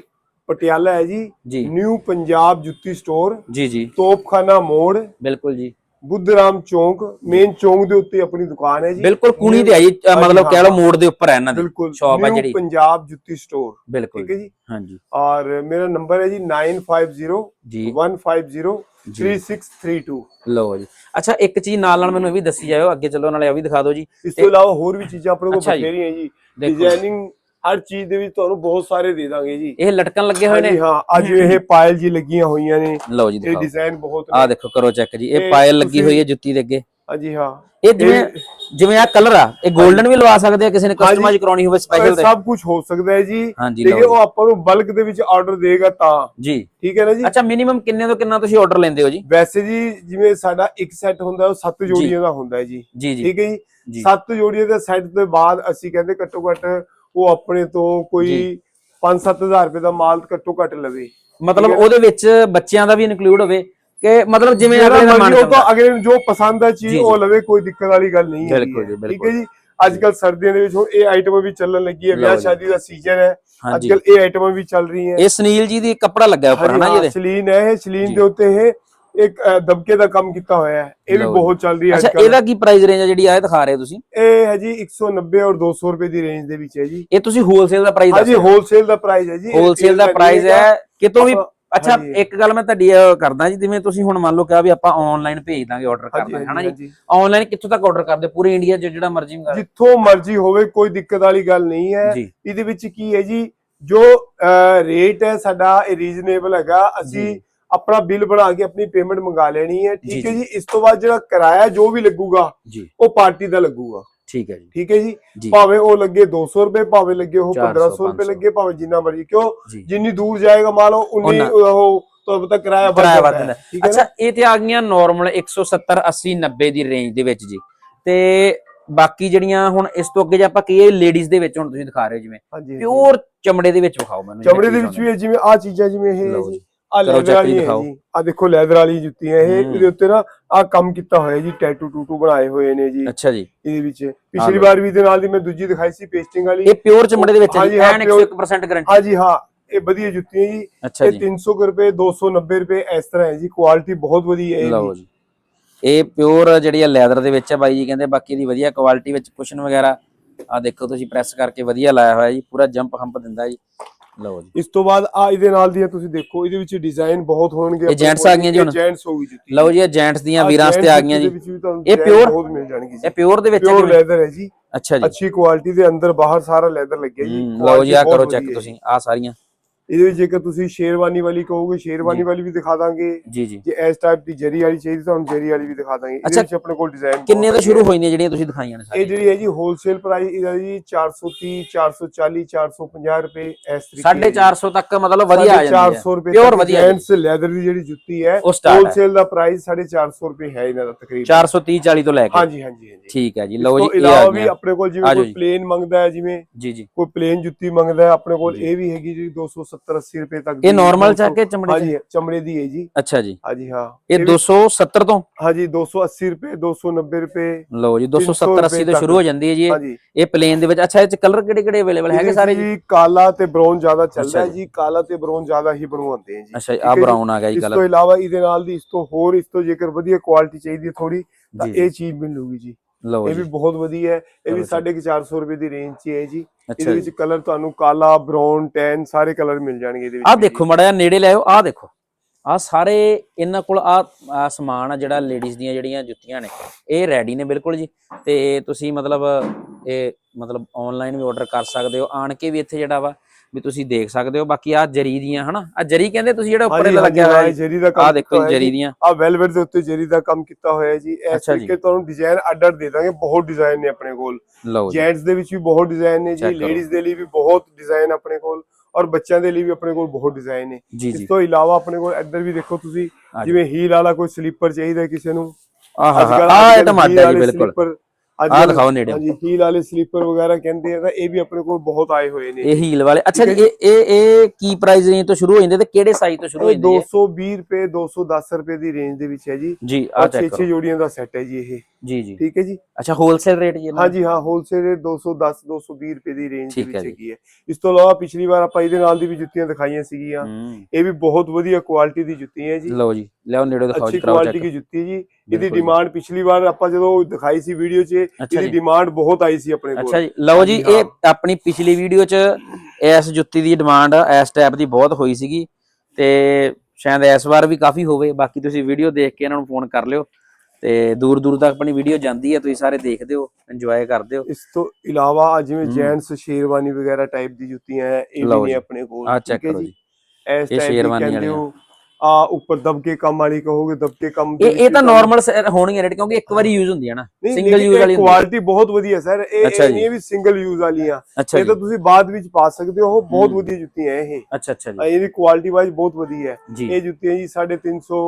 ਪਟਿਆਲਾ ਹੈ ਜੀ। ਨਿਊ ਪੰਜਾਬ ਜੁੱਤੀ ਸਟੋਰ ਜੀ ਜੀ। ਤੋਪਖਾਨਾ ਮੋੜ। ਬਿਲਕੁਲ ਜੀ। ਬੁੱਧਰਾਮ ਚੌਂਕ ਮੇਨ ਚੌਂਕ ਦੇ ਉੱਤੇ ਆਪਣੀ ਦੁਕਾਨ ਹੈ ਜੀ। ਬਿਲਕਲ ਕੂਣੀ ਤੇ ਆ ਜੀ ਮਤਲਬ ਕਹਿ ਲਓ ਹਾਂ। ਮੋੜ ਦੇ ਉੱਪਰ ਹੈ ਇਹਨਾਂ ਦੀ ਸ਼ਾਪ ਹੈ ਜਿਹੜੀ। ਪੰਜਾਬ ਜੁੱਤੀ ਸਟੋਰ ਬਿਲਕੁਲ। ਠੀਕ ਹੈ ਜੀ? ਹਾਂਜੀ। ਔਰ ਮੇਰਾ ਨੰਬਰ ਹੈ ਜੀ 950 ਜੀ। 150 3632 ਲਓ ਜੀ। ਅੱਛਾ ਇੱਕ ਚੀਜ਼ ਨਾਲ ਨਾਲ ਮੈਨੂੰ ਇਹ ਵੀ ਦੱਸੀ ਜਾਇਓ ਅੱਗੇ ਚੱਲੋ ਨਾਲੇ ਇਹ ਵੀ ਦਿਖਾ ਦਿਓ ਜੀ। ਇਸ ਤੋਂ ਇਲਾਵਾ ਹੋਰ ਵੀ ਚੀਜ਼ਾਂ ਆਪਣੇ ਕੋਲ। ਬਥੇਰੀਆਂ ਜੀ। ਡਿਜ਼ਾਈਨਿੰਗ ਹਰ ਚੀਜ਼ ਦੇ ਵਿੱਚ ਤੁਹਾਨੂੰ ਬਹੁਤ ਸਾਰੇ ਦੇ ਦਾਂਗੇ ਜੀ। ਇਹ ਲਟਕਣ ਲੱਗੇ ਹੋਏ ਨੇ? ਹਾਂ ਅੱਜ ਇਹ ਪਾਇਲ ਜੀ ਲੱਗੀਆਂ ਹੋਈਆਂ ਨੇ। ਲਓ ਜੀ ਇਹ ਡਿਜ਼ਾਈਨ ਬਹੁਤ ਆ ਦੇਖੋ ਕਰੋ ਚੈੱਕ ਜੀ। ਇਹ ਪਾਇਲ ਲੱਗੀ ਹੋਈ ਹੈ ਜੁੱਤੀ ਦੇ ਅੱਗੇ। ਹਾਂਜੀ ਹਾਂ। ਇਹ ਜਿਵੇਂ ਜਿਵੇਂ ਆ ਕਲਰ ਆ ਇਹ 골ਡਨ ਵੀ ਲਵਾ ਸਕਦੇ ਆ ਕਿਸੇ ਨੇ। ਕਸਟਮਾਈਜ਼ ਕਰਾਉਣੀ ਹੋਵੇ ਸਪੈਸ਼ਲ ਤੇ। ਸਭ ਕੁਝ ਹੋ ਸਕਦਾ ਹੈ ਜੀ। ਲੇਕਿਨ ਉਹ ਆਪਾਂ ਨੂੰ ਬਲਕ ਦੇ ਵਿੱਚ ਆਰਡਰ ਦੇਗਾ ਤਾਂ। ਜੀ। ਠੀਕ ਹੈ ਨਾ ਜੀ? ਅੱਛਾ ਮਿਨੀਮਮ ਕਿੰਨੇ ਤੋਂ ਕਿੰਨਾ ਤੁਸੀਂ ਆਰਡਰ ਲੈਂਦੇ ਹੋ ਜੀ? ਵੈਸੇ ਜੀ ਜਿਵੇਂ ਸਾਡਾ ਇੱਕ ਸੈੱਟ ਹੁੰਦਾ ਉਹ ਸੱਤ ਜੋੜੀਆਂ ਦਾ ਹੁੰਦਾ ਹੈ ਜੀ। ਠੀਕ ਹੈ ਜੀ? ਜੀ। ਸੱਤ ਜੋੜੀਆਂ ਦੇ ਸੈੱਟ ਤੋਂ ਬਾਅਦ ਅਸੀਂ ਕਹਿੰਦੇ ਘੱਟੋ ਘੱਟ ਉਹ ਆਪਣੇ ਤੋਂ ਕੋਈ ਜੀ। 5-7000 ਰੁਪਏ ਦਾ ਮਾਲ ਘੱਟੋ ਘੱਟ ਲਵੇ ਮਤਲਬ ਹੈ। ਉਹਦੇ ਵਿੱਚ ਬੱਚਿਆਂ ਦਾ ਵੀ ਇਨਕਲੂਡ ਹੋਵੇ ਕਿ ਮਤਲਬ ਜਿਵੇਂ ਅਗਲੇ ਦਾ ਮਨ ਉਹ ਤਾਂ ਅਗਲੇ ਨੂੰ ਜੋ ਪਸੰਦ ਹੈ ਚੀਜ਼। ਉਹ ਲਵੇ ਕੋਈ ਦਿੱਕਤ ਵਾਲੀ ਗੱਲ ਨਹੀਂ ਹੈ। ਠੀਕ। ਹੈ ਜੀ ਅੱਜ ਕੱਲ ਸਰਦੀਆਂ ਦੇ ਵਿੱਚ ਹੁਣ ਇਹ ਆਈਟਮਾਂ ਵੀ ਚੱਲਣ ਲੱਗੀ ਹੈ ਵਿਆਹ। ਸ਼ਾਦੀ ਦਾ ਸੀਜ਼ਨ ਹੈ ਅੱਜ ਕੱਲ ਇਹ ਆਈਟਮਾਂ ਵੀ ਚੱਲ ਰਹੀਆਂ ਇਹ ਸੁਨੀਲ ਜੀ ਦੀ ਕੱਪੜਾ ਲੱਗਾ ਉੱਪਰ ਹਨਾ ਜੀ ਇਹਦੇ ਸਲੀਨ ਹੈ ਇਹ ਸਲੀਨ। ਦੇ ਉੱਤੇ ਇਹ ਇੱਕ ਦਬਕੇ ਦਾ ਕੰਮ ਕੀਤਾ ਹੋਇਆ ਹੈ। ਇਹ ਵੀ ਜੀ। ਬਹੁਤ ਚੱਲ ਰਹੀ ਹੈ ਅੱਛਾ ਇਹਦਾ ਕੀ ਪ੍ਰਾਈਸ ਰੇਂਜ ਹੈ ਜਿਹੜੀ ਆ ਇਹ ਦਿਖਾ ਰਹੇ ਹੋ ਤੁਸੀਂ? ਇਹ ਹੈ ਜੀ 190 ਔਰ 200 ਰੁਪਏ ਦੀ ਰੇਂਜ ਦੇ ਵਿੱਚ ਹੈ ਜੀ। ਇਹ ਤੁਸੀਂ ਹੋਲਸੇਲ ਦਾ ਪ੍ਰਾਈਸ ਹਾਂਜੀ ਹੋਲਸੇਲ ਦਾ ਪ੍ਰਾਈਸ ਹੈ ਜੀ। ਹੋਲਸੇਲ ਦਾ ਪ੍ਰਾਈਸ ਹੈ ਕਿਤੋਂ ਵੀ ਅੱਛਾ। ਇੱਕ ਗੱਲ ਮੈਂ ਤੁਹਾਡੀ ਕਰਦਾ ਜੀ ਜਿਵੇਂ ਤੁਸੀਂ ਹੁਣ ਮੰਨ ਲਓ ਕਿਹਾ ਵੀ ਆਪਾਂ ਆਨਲਾਈਨ ਭੇਜ ਦਾਂਗੇ ਆਰਡਰ ਕਰ ਦਾਂਗੇ ਹਨਾ ਜੀ। ਆਨਲਾਈਨ ਕਿੱਥੋਂ ਤੱਕ ਆਰਡਰ ਕਰਦੇ? ਪੂਰੇ ਇੰਡੀਆ 'ਚ ਜਿਹੜਾ ਮਰਜ਼ੀ ਮੰਗਾ। ਜਿੱਥੋਂ ਮਰਜ਼ੀ ਹੋਵੇ ਕੋਈ ਦਿੱਕਤ ਵਾਲੀ ਗੱਲ ਨਹੀਂ ਹੈ। ਜੀ। ਇਹਦੇ ਵਿੱਚ ਕੀ ਹੈ ਜੀ? ਜੋ ਰੇਟ ਹੈ ਸਾਡਾ ਇਹ ਰੀਜ਼ਨੇਬਲ ਹੈਗਾ। ਅਸੀਂ ਜੀ। ਆਪਣਾ ਬਿੱਲ ਬਣਾ ਕੇ ਆਪਣੀ ਪੇਮੈਂਟ ਮੰਗਾ ਲੈਣੀ ਹੈ। ਠੀਕ ਹੈ ਜੀ। ਇਸ ਤੋਂ ਬਾਅਦ ਜਿਹੜਾ ਕਿਰਾਇਆ ਜੋ ਵੀ ਲੱਗੂਗਾ ਉਹ ਪਾਰਟੀ ਦਾ ਲੱਗੂਗਾ। ਠੀਕ ਹੈ ਜੀ। ਠੀਕ ਹੈ ਜੀ? ਭਾਵੇਂ ਉਹ ਲੱਗੇ 200 ਰੁਪਏ ਭਾਵੇਂ ਲੱਗੇ ਉਹ 400, 1500 ਰੁਪਏ 500 ਲੱਗੇ ਭਾਵੇਂ ਜਿੰਨਾ ਮਰਜ਼ੀ। ਕਿਉਂ? ਜਿੰਨੀ ਦੂਰ ਜਾਏਗਾ ਮਾਲ ਉਹ ਉਨੀ ਉਹ ਤੁਹਾਨੂੰ ਪਤਾ ਕਿਰਾਇਆ ਵੱਧ ਜਾਂਦਾ ਜਾਂਦਾ ਹੈ। ਠੀਕ ਹੈ ਅੱਛਾ? ਇਹ ਤੇ ਆ ਗਈਆਂ ਨਾਰਮਲ 170 80 90 ਦੀ ਰੇਂਜ ਦੇ ਵਿੱਚ ਜੀ। ਤੇ ਬਾਕੀ ਜਿਹੜੀਆਂ ਹੁਣ ਇਸ ਤੋਂ ਅੱਗੇ ਜੇ ਆਪਾਂ ਕਹੀਏ ਲੇਡੀਜ਼ ਦੇ ਵਿੱਚ ਹੁਣ ਤੁਸੀਂ ਦਿਖਾ ਰਹੇ ਹੋ ਜਿਵੇਂ। ਪਿਓਰ ਚਮੜੇ ਦੇ ਵਿੱਚ ਵਿਖਾਓ ਮੈਨੂੰ ਚਮੜੇ ਦੇ ਵਿੱਚ ਵੀ ਜਿਵੇਂ ਆ ਚੀਜ਼ਾਂ ਜਿਵੇਂ ਇਹ ਆ ਕਰੋ ਲੈਦਰ ਵਾਲੀ ਜੀ ਹੈ ਦਿਖਾਓ। ਜੀ। ਆ ਦੇਖੋ ਲੈਦਰ ਵਾਲੀ ਇਹ ਹੂੰ। ਇਹਦੇ ਉੱਤੇ ਨਾ ਆ ਕੰਮ ਕੀਤਾ ਹੋਇਆ ਜੀ ਟੈਟੂ ਟੂਟੂ ਬਣਾਏ ਹੋਏ ਨੇ ਜੀ। ਅੱਛਾ ਜੀ। ਇਹਦੇ ਵਿੱਚ ਪਿਛਲੀ ਲਓ। ਵਾਰ ਵੀ ਦੇ ਨਾਲ ਦੀ ਮੈਂ ਦੂਜੀ ਦਿਖਾਈ ਸੀ ਪੇਸਟਿੰਗ ਵਾਲੀ। ਇਹ ਪਿਓਰ ਚਮੜੇ ਦੇ ਵਿੱਚ ਹੈ ਜੀ ਹਾਂਜੀ, ਹਾਂ, ਐਨ pure- 101% ਗਾਰੰਟੀ ਹਾਂਜੀ ਹਾਂ ਇਹ ਵਧੀਆ ਜੁੱਤੀਆਂ ਜੀ। ਅੱਛਾ ਇਹ ਜੀ। 300 ਕੁ ਰੁਪਏ 290 ਰੁਪਏ ਇਸ ਤਰ੍ਹਾਂ ਹੈ ਜੀ ਕੁਆਲਿਟੀ ਬਹੁਤ ਵਧੀਆ ਹੈ ਲਓ ਜੀ ਜੀ। ਇਹ ਪਿਓਰ ਜਿਹੜੀ ਆ ਲੈਦਰ ਦੇ ਵਿੱਚ ਹੈ ਬਾਈ ਜੀ ਕਹਿੰਦੇ ਬਾਕੀ ਦੀ ਵਧੀਆ ਕੁਆਲਿਟੀ ਵਿੱਚ ਕੁਸ਼ਨ ਵਗੈਰਾ ਆ ਦੇਖੋ ਤੁਸੀਂ ਪ੍ਰੈਸ ਕਰਕੇ ਵਧੀਆ ਲਾਇਆ ਹੋਇਆ ਜੀ ਪੂਰਾ ਜੰਪ ਹੰਪ ਦਿੰਦਾ ਜੀ। ਲਓ ਜੀ। ਇਸ ਤੋਂ ਬਾਅਦ ਆ ਇਹਦੇ ਨਾਲ ਦੀਆਂ ਤੁਸੀਂ ਦੇਖੋ ਇਹਦੇ ਵਿੱਚ ਡਿਜ਼ਾਈਨ ਬਹੁਤ ਹੋਣਗੇ ਇਹ gents ਆ ਗਈਆਂ ਜੀ ਹੁਣ? ਜੈਂਟਸ ਹੋਗੀ ਜੁੱਤੀ ਲਓ ਜੀ ਇਹ ਜੈਂਟਸ ਦੀਆਂ ਵੀਰਾਂ ਤੇ ਆ ਗਈਆਂ ਜੀ। ਇਹ pure? ਬਹੁਤ ਮਿਲ ਜਾਣਗੇ ਜੀ। ਇਹ ਪਿਓਰ ਦੇ ਵਿੱਚ ਹੈ ਪਿਓਰ? ਲੈਦਰ ਹੈ ਜੀ। ਅੱਛਾ ਜੀ। ਅੱਛੀ ਕੁਆਲਿਟੀ ਦੇ ਅੰਦਰ ਬਾਹਰ ਸਾਰਾ ਲੈਦਰ ਲੱਗਿਆ ਜੀ। ਹੂੰ, ਲਓ ਜੀ ਆ ਕਰੋ ਚੈੱਕ ਤੁਸੀਂ ਆ ਸਾਰੀਆਂ। ਇਹਦੇ ਵਿੱਚ ਜੇਕਰ ਤੁਸੀਂ ਸ਼ੇਰਵਾਨੀ ਵਾਲੀ ਕਹੋਗੇ ਸ਼ੇਰਵਾਨੀ। ਵਾਲੀ ਵੀ ਦਿਖਾ ਦਾਂਗੇ। ਜੀ ਜੀ। ਜੇ ਇਸ ਟਾਈਪ ਦੀ ਜਰੀ ਵਾਲੀ ਚਾਹੀਦੀ ਤੁਹਾਨੂੰ ਜਰੀ ਵਾਲੀ ਵੀ ਦਿਖਾ ਦਾਂਗੇ। ਇਹਦੇ ਵਿੱਚ ਆਪਣੇ ਕੋਲ ਡਿਜ਼ਾਈਨ ਕਿੰਨੇ ਤੋਂ ਸ਼ੁਰੂ ਹੋਈਆਂ ਜਿਹੜੀਆਂ ਤੁਸੀਂ ਦਿਖਾਈਆਂ ਨੇ ਇਹ ਸਾਰੀਆਂ ਜਿਹੜੀ ਹੈ ਜੀ ਹੋਲਸੇਲ ਪ੍ਰਾਈਸ ਇਹਦਾ ਜੀ 430 440 450 ਰੁਪਏ ਇਸ ਤਰੀਕੇ 450 ਤੱਕ ਮਤਲਬ ਵਧੀਆ ਆ ਜਾਂਦੀ ਹੈ। 400 ਰੁਪਏ Pure ਵਧੀਆ। ਜੈਂਟਸ ਲੈਦਰ ਦੀ ਜਿਹੜੀ ਜੁੱਤੀ ਹੈ। ਹੋਲਸੇਲ ਦਾ ਪ੍ਰਾਈਸ 450 ਰੁਪਏ ਹੈ ਇਹਨਾਂ ਦਾ ਤਕਰੀਬਨ। 430 40 ਤੋਂ ਲੈ ਕੇ। ਹਾਂਜੀ ਹਾਂਜੀ ਹਾਂਜੀ। ਠੀਕ ਹੈ ਜੀ ਲਓ ਜੀ ਇਹ ਆ ਵੀ ਆਪਣੇ ਕੋਲ ਜਿਵੇਂ ਕੋਈ। ਪਲੇਨ ਮੰਗਦਾ ਹੈ ਜਿਵੇਂ ਜੀ ਜੀ। ਕੋਈ ਪਲੇਨ ਜੁੱਤੀ ਮੰਗਦਾ ਹੈ ਆਪਣੇ ਕੋਲ। ਇਹ ਵੀ ਹੈਗੀ ਜੀ 270 80 ਰੁਪਏ ਤੱਕ ਇਹ ਨਾਰਮਲ 200 ਚੱਕ ਕੇ ਚਮੜੇ ਦੀ? ਹਾਂਜੀ ਚਮੜੇ ਦੀ ਹੈ ਜੀ। ਅੱਛਾ ਜੀ। ਹਾਂਜੀ ਹਾਂ। ਇਹ ਵੀ- 270 ਤੋਂ? ਹਾਂਜੀ 280 ਰੁਪਏ 290 ਰੁਪਏ। ਲਓ ਜੀ 270 80 ਤੋਂ। ਸ਼ੁਰੂ ਹੋ ਜਾਂਦੀ ਹੈ ਜੀ। ਇਹ। ਪਲੇਨ ਦੇ ਵਿੱਚ ਅੱਛਾ ਇਹ ਚ ਕਲਰ ਕਿਹੜੇ ਕਿਹੜੇ ਅਵੇਲੇਬਲ ਹੈਗੇ ਸਾਰੇ ਜੀ ਕਾਲਾ ਤੇ ਬ੍ਰਾਊਨ ਜ਼ਿਆਦਾ ਚੱਲਦਾ ਹੈ ਜੀ। ਕਾਲਾ ਤੇ ਬ੍ਰਾਊਨ ਜ਼ਿਆਦਾ ਹੀ ਬਣਵਾਉਂਦੇ ਆ ਜੀ। ਅੱਛਾ ਆ ਹੈ। ਬਰਾਊਨ ਆ ਗਿਆ ਜੀ ਇਸ ਤੋਂ ਕਲਰ ਇਲਾਵਾ ਇਹਦੇ ਨਾਲ ਦੀ ਇਸ ਤੋਂ ਹੋਰ ਇਸ ਤੋਂ ਜੇਕਰ ਵਧੀਆ ਕੁਆਲਿਟੀ ਚਾਹੀਦੀ ਹੈ ਥੋੜੀ ਤਾਂ ਇਹ ਚੀਜ਼ ਮਿਲੂਗੀ ਜੀ। ਲਓ ਇਹ ਵੀ ਬਹੁਤ ਵਧੀਆ ਹੈ। ਇਹ ਵੀ ਚਲੋ ਜੀ। 450 ਰੁਪਏ ਦੀ ਰੇਂਜ 'ਚ ਹੈ ਜੀ। ਇਹਦੇ ਵਿੱਚ ਕਲਰ ਤੁਹਾਨੂੰ ਕਾਲਾ ਬ੍ਰਾਊਨ ਟੈਨ ਸਾਰੇ ਕਲਰ ਮਿਲ ਜਾਣਗੇ ਇਹਦੇ ਵਿੱਚ ਆ ਦੇਖੋ ਮੜਾ ਜਿਹਾ ਨੇੜੇ ਲਿਆਓ ਆ ਦੇਖੋ। ਆ ਸਾਰੇ ਇਹਨਾਂ ਕੋਲ ਆ ਸਮਾਨ ਆ ਜਿਹੜਾ ਲੇਡੀਜ਼ ਦੀਆਂ ਜਿਹੜੀਆਂ ਜੁੱਤੀਆਂ ਨੇ ਇਹ ਰੈਡੀ ਨੇ ਬਿਲਕੁਲ ਜੀ। ਤੇ ਤੁਸੀਂ ਮਤਲਬ ਇਹ ਮਤਲਬ ਆਨਲਾਈਨ ਵੀ ਆਰਡਰ ਕਰ ਸਕਦੇ ਹੋ। ਆਣ ਕੇ ਵੀ ਇੱਥੇ ਜਿਹੜਾ ਵਾ ਵੀ ਤੁਸੀਂ ਦੇਖ ਸਕਦੇ ਹੋ ਬਾਕੀ ਆ ਜਰੀ ਦੀਆਂ ਹਨਾ? ਆ ਜਰੀ ਕਹਿੰਦੇ ਤੁਸੀਂ ਜਿਹੜਾ ਉੱਪਰ ਲੱਗਿਆ ਹੋਇਆ ਹਾਂ, ਜਰੀ ਦਾ ਕੰਮ ਆ ਦੇਖੋ ਜਰੀ ਦੀਆਂ। ਆ ਵੈਲਵਟ ਦੇ ਉੱਤੇ ਜਰੀ ਦਾ ਕੰਮ ਕੀਤਾ ਹੋਇਆ ਹੈ ਜੀ। ਇਸ। ਤਰੀਕੇ ਤੁਹਾਨੂੰ ਡਿਜ਼ਾਈਨ ਅੱਡ ਅੱਡ ਦੇ ਦਾਂਗੇ। ਬਹੁਤ ਡਿਜ਼ਾਈਨ ਨੇ ਆਪਣੇ ਕੋਲ। ਜੈਂਟਸ ਦੇ ਵਿੱਚ ਵੀ ਬਹੁਤ ਡਿਜ਼ਾਈਨ ਨੇ ਜੀ। ਲੇਡੀਜ਼ ਦੇ ਲਈ ਵੀ ਬਹੁਤ ਡਿਜ਼ਾਈਨ ਆਪਣੇ ਕੋਲ। ਔਰ ਬੱਚਿਆਂ ਦੇ ਲਈ ਵੀ ਆਪਣੇ ਕੋਲ ਬਹੁਤ ਡਿਜ਼ਾਈਨ ਨੇ। ਇਸ ਤੋਂ ਇਲਾਵਾ ਆਪਣੇ ਕੋਲ ਇੱਧਰ ਵੀ ਦੇਖੋ ਤੁਸੀਂ। ਜਿਵੇਂ ਹੀਲ ਵਾਲਾ ਕੋਈ ਸਲੀਪਰ ਚਾਹੀਦਾ ਕਿਸੇ ਨੂੰ। ਆਹ ਹਾਂ ਅੱਜ-ਕੱਲ੍ਹ- ਆ ਅੱਜ-ਕੱਲ੍ਹ ਇਹ ਜੀ ਵਾਲੇ ਬਿਲਕੁਲ। Slipper, ਆ ਅੱਜ-ਕੱਲ੍ਹ- ਦਿਖਾਓ ਨੇੜੇ। ਹਾਂਜੀ ਹੀਲ ਵਾਲੇ ਸਲੀਪਰ ਵਗੈਰਾ ਕਹਿੰਦੇ ਆ ਤਾਂ ਇਹ ਵੀ ਆਪਣੇ ਕੋਲ ਬਹੁਤ ਆਏ ਹੋਏ ਨੇ। ਇਹ ਹੀਲ ਵਾਲੇ। ਅੱਛਾ ਜੀ ਇਹ ਇਹ ਇਹ ਕੀ ਪ੍ਰਾਈਸ ਰੇਂਜ ਤੋਂ ਸ਼ੁਰੂ ਹੋ ਜਾਂਦੇ ਤੇ ਕਿਹੜੇ ਸਾਈਜ਼ ਤੋਂ ਸ਼ੁਰੂ ਹੋ ਜਾਂਦੇ 220 ਰੁਪਏ 210 ਰੁਪਏ ਦੀ ਰੇਂਜ ਦੇ ਵਿੱਚ ਹੈ ਜੀ। ਜੀ ਆ ਚੈੱਕ 6 ਕਰੋ। ਜੋੜੀਆਂ ਦਾ ਸੈੱਟ ਹੈ ਜੀ ਇਹ। ਜੀ ਜੀ। ਠੀਕ ਹੈ ਜੀ। ਅੱਛਾ ਹੋਲਸੇਲ ਰੇਟ ਜੀ? ਹਾਂਜੀ ਹਾਂ ਹੋਲਸੇਲ ਰੇਟ 210 220 ਰੁਪਏ ਦੀ ਰੇਂਜ ਦੇ ਵਿੱਚ। ਹੈਗੀ ਹੈ। ਇਸ ਤੋਂ ਇਲਾਵਾ ਪਿਛਲੀ ਵਾਰ ਆਪਾਂ ਇਹਦੇ ਨਾਲ ਦੀ ਵੀ ਜੁੱਤੀਆਂ ਦਿਖਾਈਆਂ ਸੀਗੀਆਂ। ਇਹ ਵੀ ਬਹੁਤ ਵਧੀਆ ਕੁਆਲਿਟੀ ਦੀ ਜੁੱਤੀ ਹੈ ਜੀ। ਲਓ ਜੀ। ਲਿਆਓ ਨੇੜੇ ਦਿਖਾਓ ਅੱਛੀ ਜੀ ਕਰਾਓ ਕੁਆਲਿਟੀ ਦੀ ਜੁੱਤੀ ਜੀ। ਇਹਦੀ। ਡਿਮਾਂਡ ਪਿਛਲੀ ਵਾਰ ਆਪਾਂ ਜਦੋਂ ਦਿਖਾਈ ਸੀ ਵੀਡੀਓ 'ਚ ਇਹਦੀ ਡਿਮਾਂਡ ਬਹੁਤ ਆਈ ਸੀ ਆਪਣੇ ਕੋਲ। ਅੱਛਾ ਜੀ ਲਓ ਜੀ ਇਹ ਆਪਣੀ ਪਿਛਲੀ ਵੀਡੀਓ 'ਚ ਇਸ ਜੁੱਤੀ ਦੀ ਡਿਮਾਂਡ ਇਸ ਟਾਈਪ ਦੀ ਬਹੁਤ ਹੋਈ ਸੀਗੀ। ਤੇ ਸ਼ਾਇਦ ਇਸ ਵਾਰ ਵੀ ਕਾਫੀ ਹੋਵੇ ਬਾਕੀ ਤੁਸੀਂ ਵੀਡੀਓ ਦੇਖ ਕੇ ਇਹਨਾਂ ਨੂੰ ਫੋਨ ਕਰ ਲਿਓ। ਤੇ ਦੂਰ ਦੂਰ ਤੱਕ ਆਪਣੀ ਵੀਡੀਓ ਜਾਂਦੀ ਹੈ ਤੁਸੀਂ ਸਾਰੇ ਦੇਖਦੇ ਹੋ ਇੰਜੋਏ ਕਰਦੇ ਹੋ ਇਸ ਤੋਂ ਇਲਾਵਾ ਜਿਵੇਂ। ਜੈਂਟਸ ਸ਼ੇਰਵਾਨੀ ਵਗੈਰਾ ਟਾਈਪ ਦੀ ਜੁੱਤੀਆਂ ਇਹ ਵੀ। ਨੇ ਆਪਣੇ ਕੋਲ ਠੀਕ ਹੈ ਜੀ। ਇਸ ਟਾਈਪ ਦੀ ਕਹਿੰਦੇ। ਹੋ ਆ ਉੱਪਰ ਦਬਕੇ ਕੰਮ ਵਾਲੀ ਕਹੋਗੇ ਦਬਕੇ ਕੰਮ ਇਹ ਇਹ ਤਾਂ ਨਾਰਮਲ ਹੋਣਗੀਆਂ ਰੇਟ ਕਿਉਂਕਿ ਇੱਕ ਵਾਰੀ ਯੂਜ਼ ਹੁੰਦੀ ਹੈ ਨਾ। ਸਿੰਗਲ ਯੂਜ਼ ਵਾਲੀ। ਕੁਆਲਿਟੀ ਬਹੁਤ ਵਧੀਆ ਸਰ ਇਹ ਇਹ ਵੀ ਸਿੰਗਲ ਯੂਜ਼ ਵਾਲੀਆਂ ਇਹ ਤਾਂ ਤੁਸੀਂ ਬਾਅਦ ਵਿੱਚ ਪਾ ਸਕਦੇ ਹੋ ਬਹੁਤ। ਵਧੀਆ ਜੁੱਤੀਆਂ ਇਹ। ਅੱਛਾ ਅੱਛਾ ਜੀ। ਇਹਦੀ ਕੁਆਲਿਟੀ ਵਾਈਜ਼ ਬਹੁਤ ਵਧੀਆ ਹੈ। ਇਹ ਜੁੱਤੀਆਂ ਜੀ 350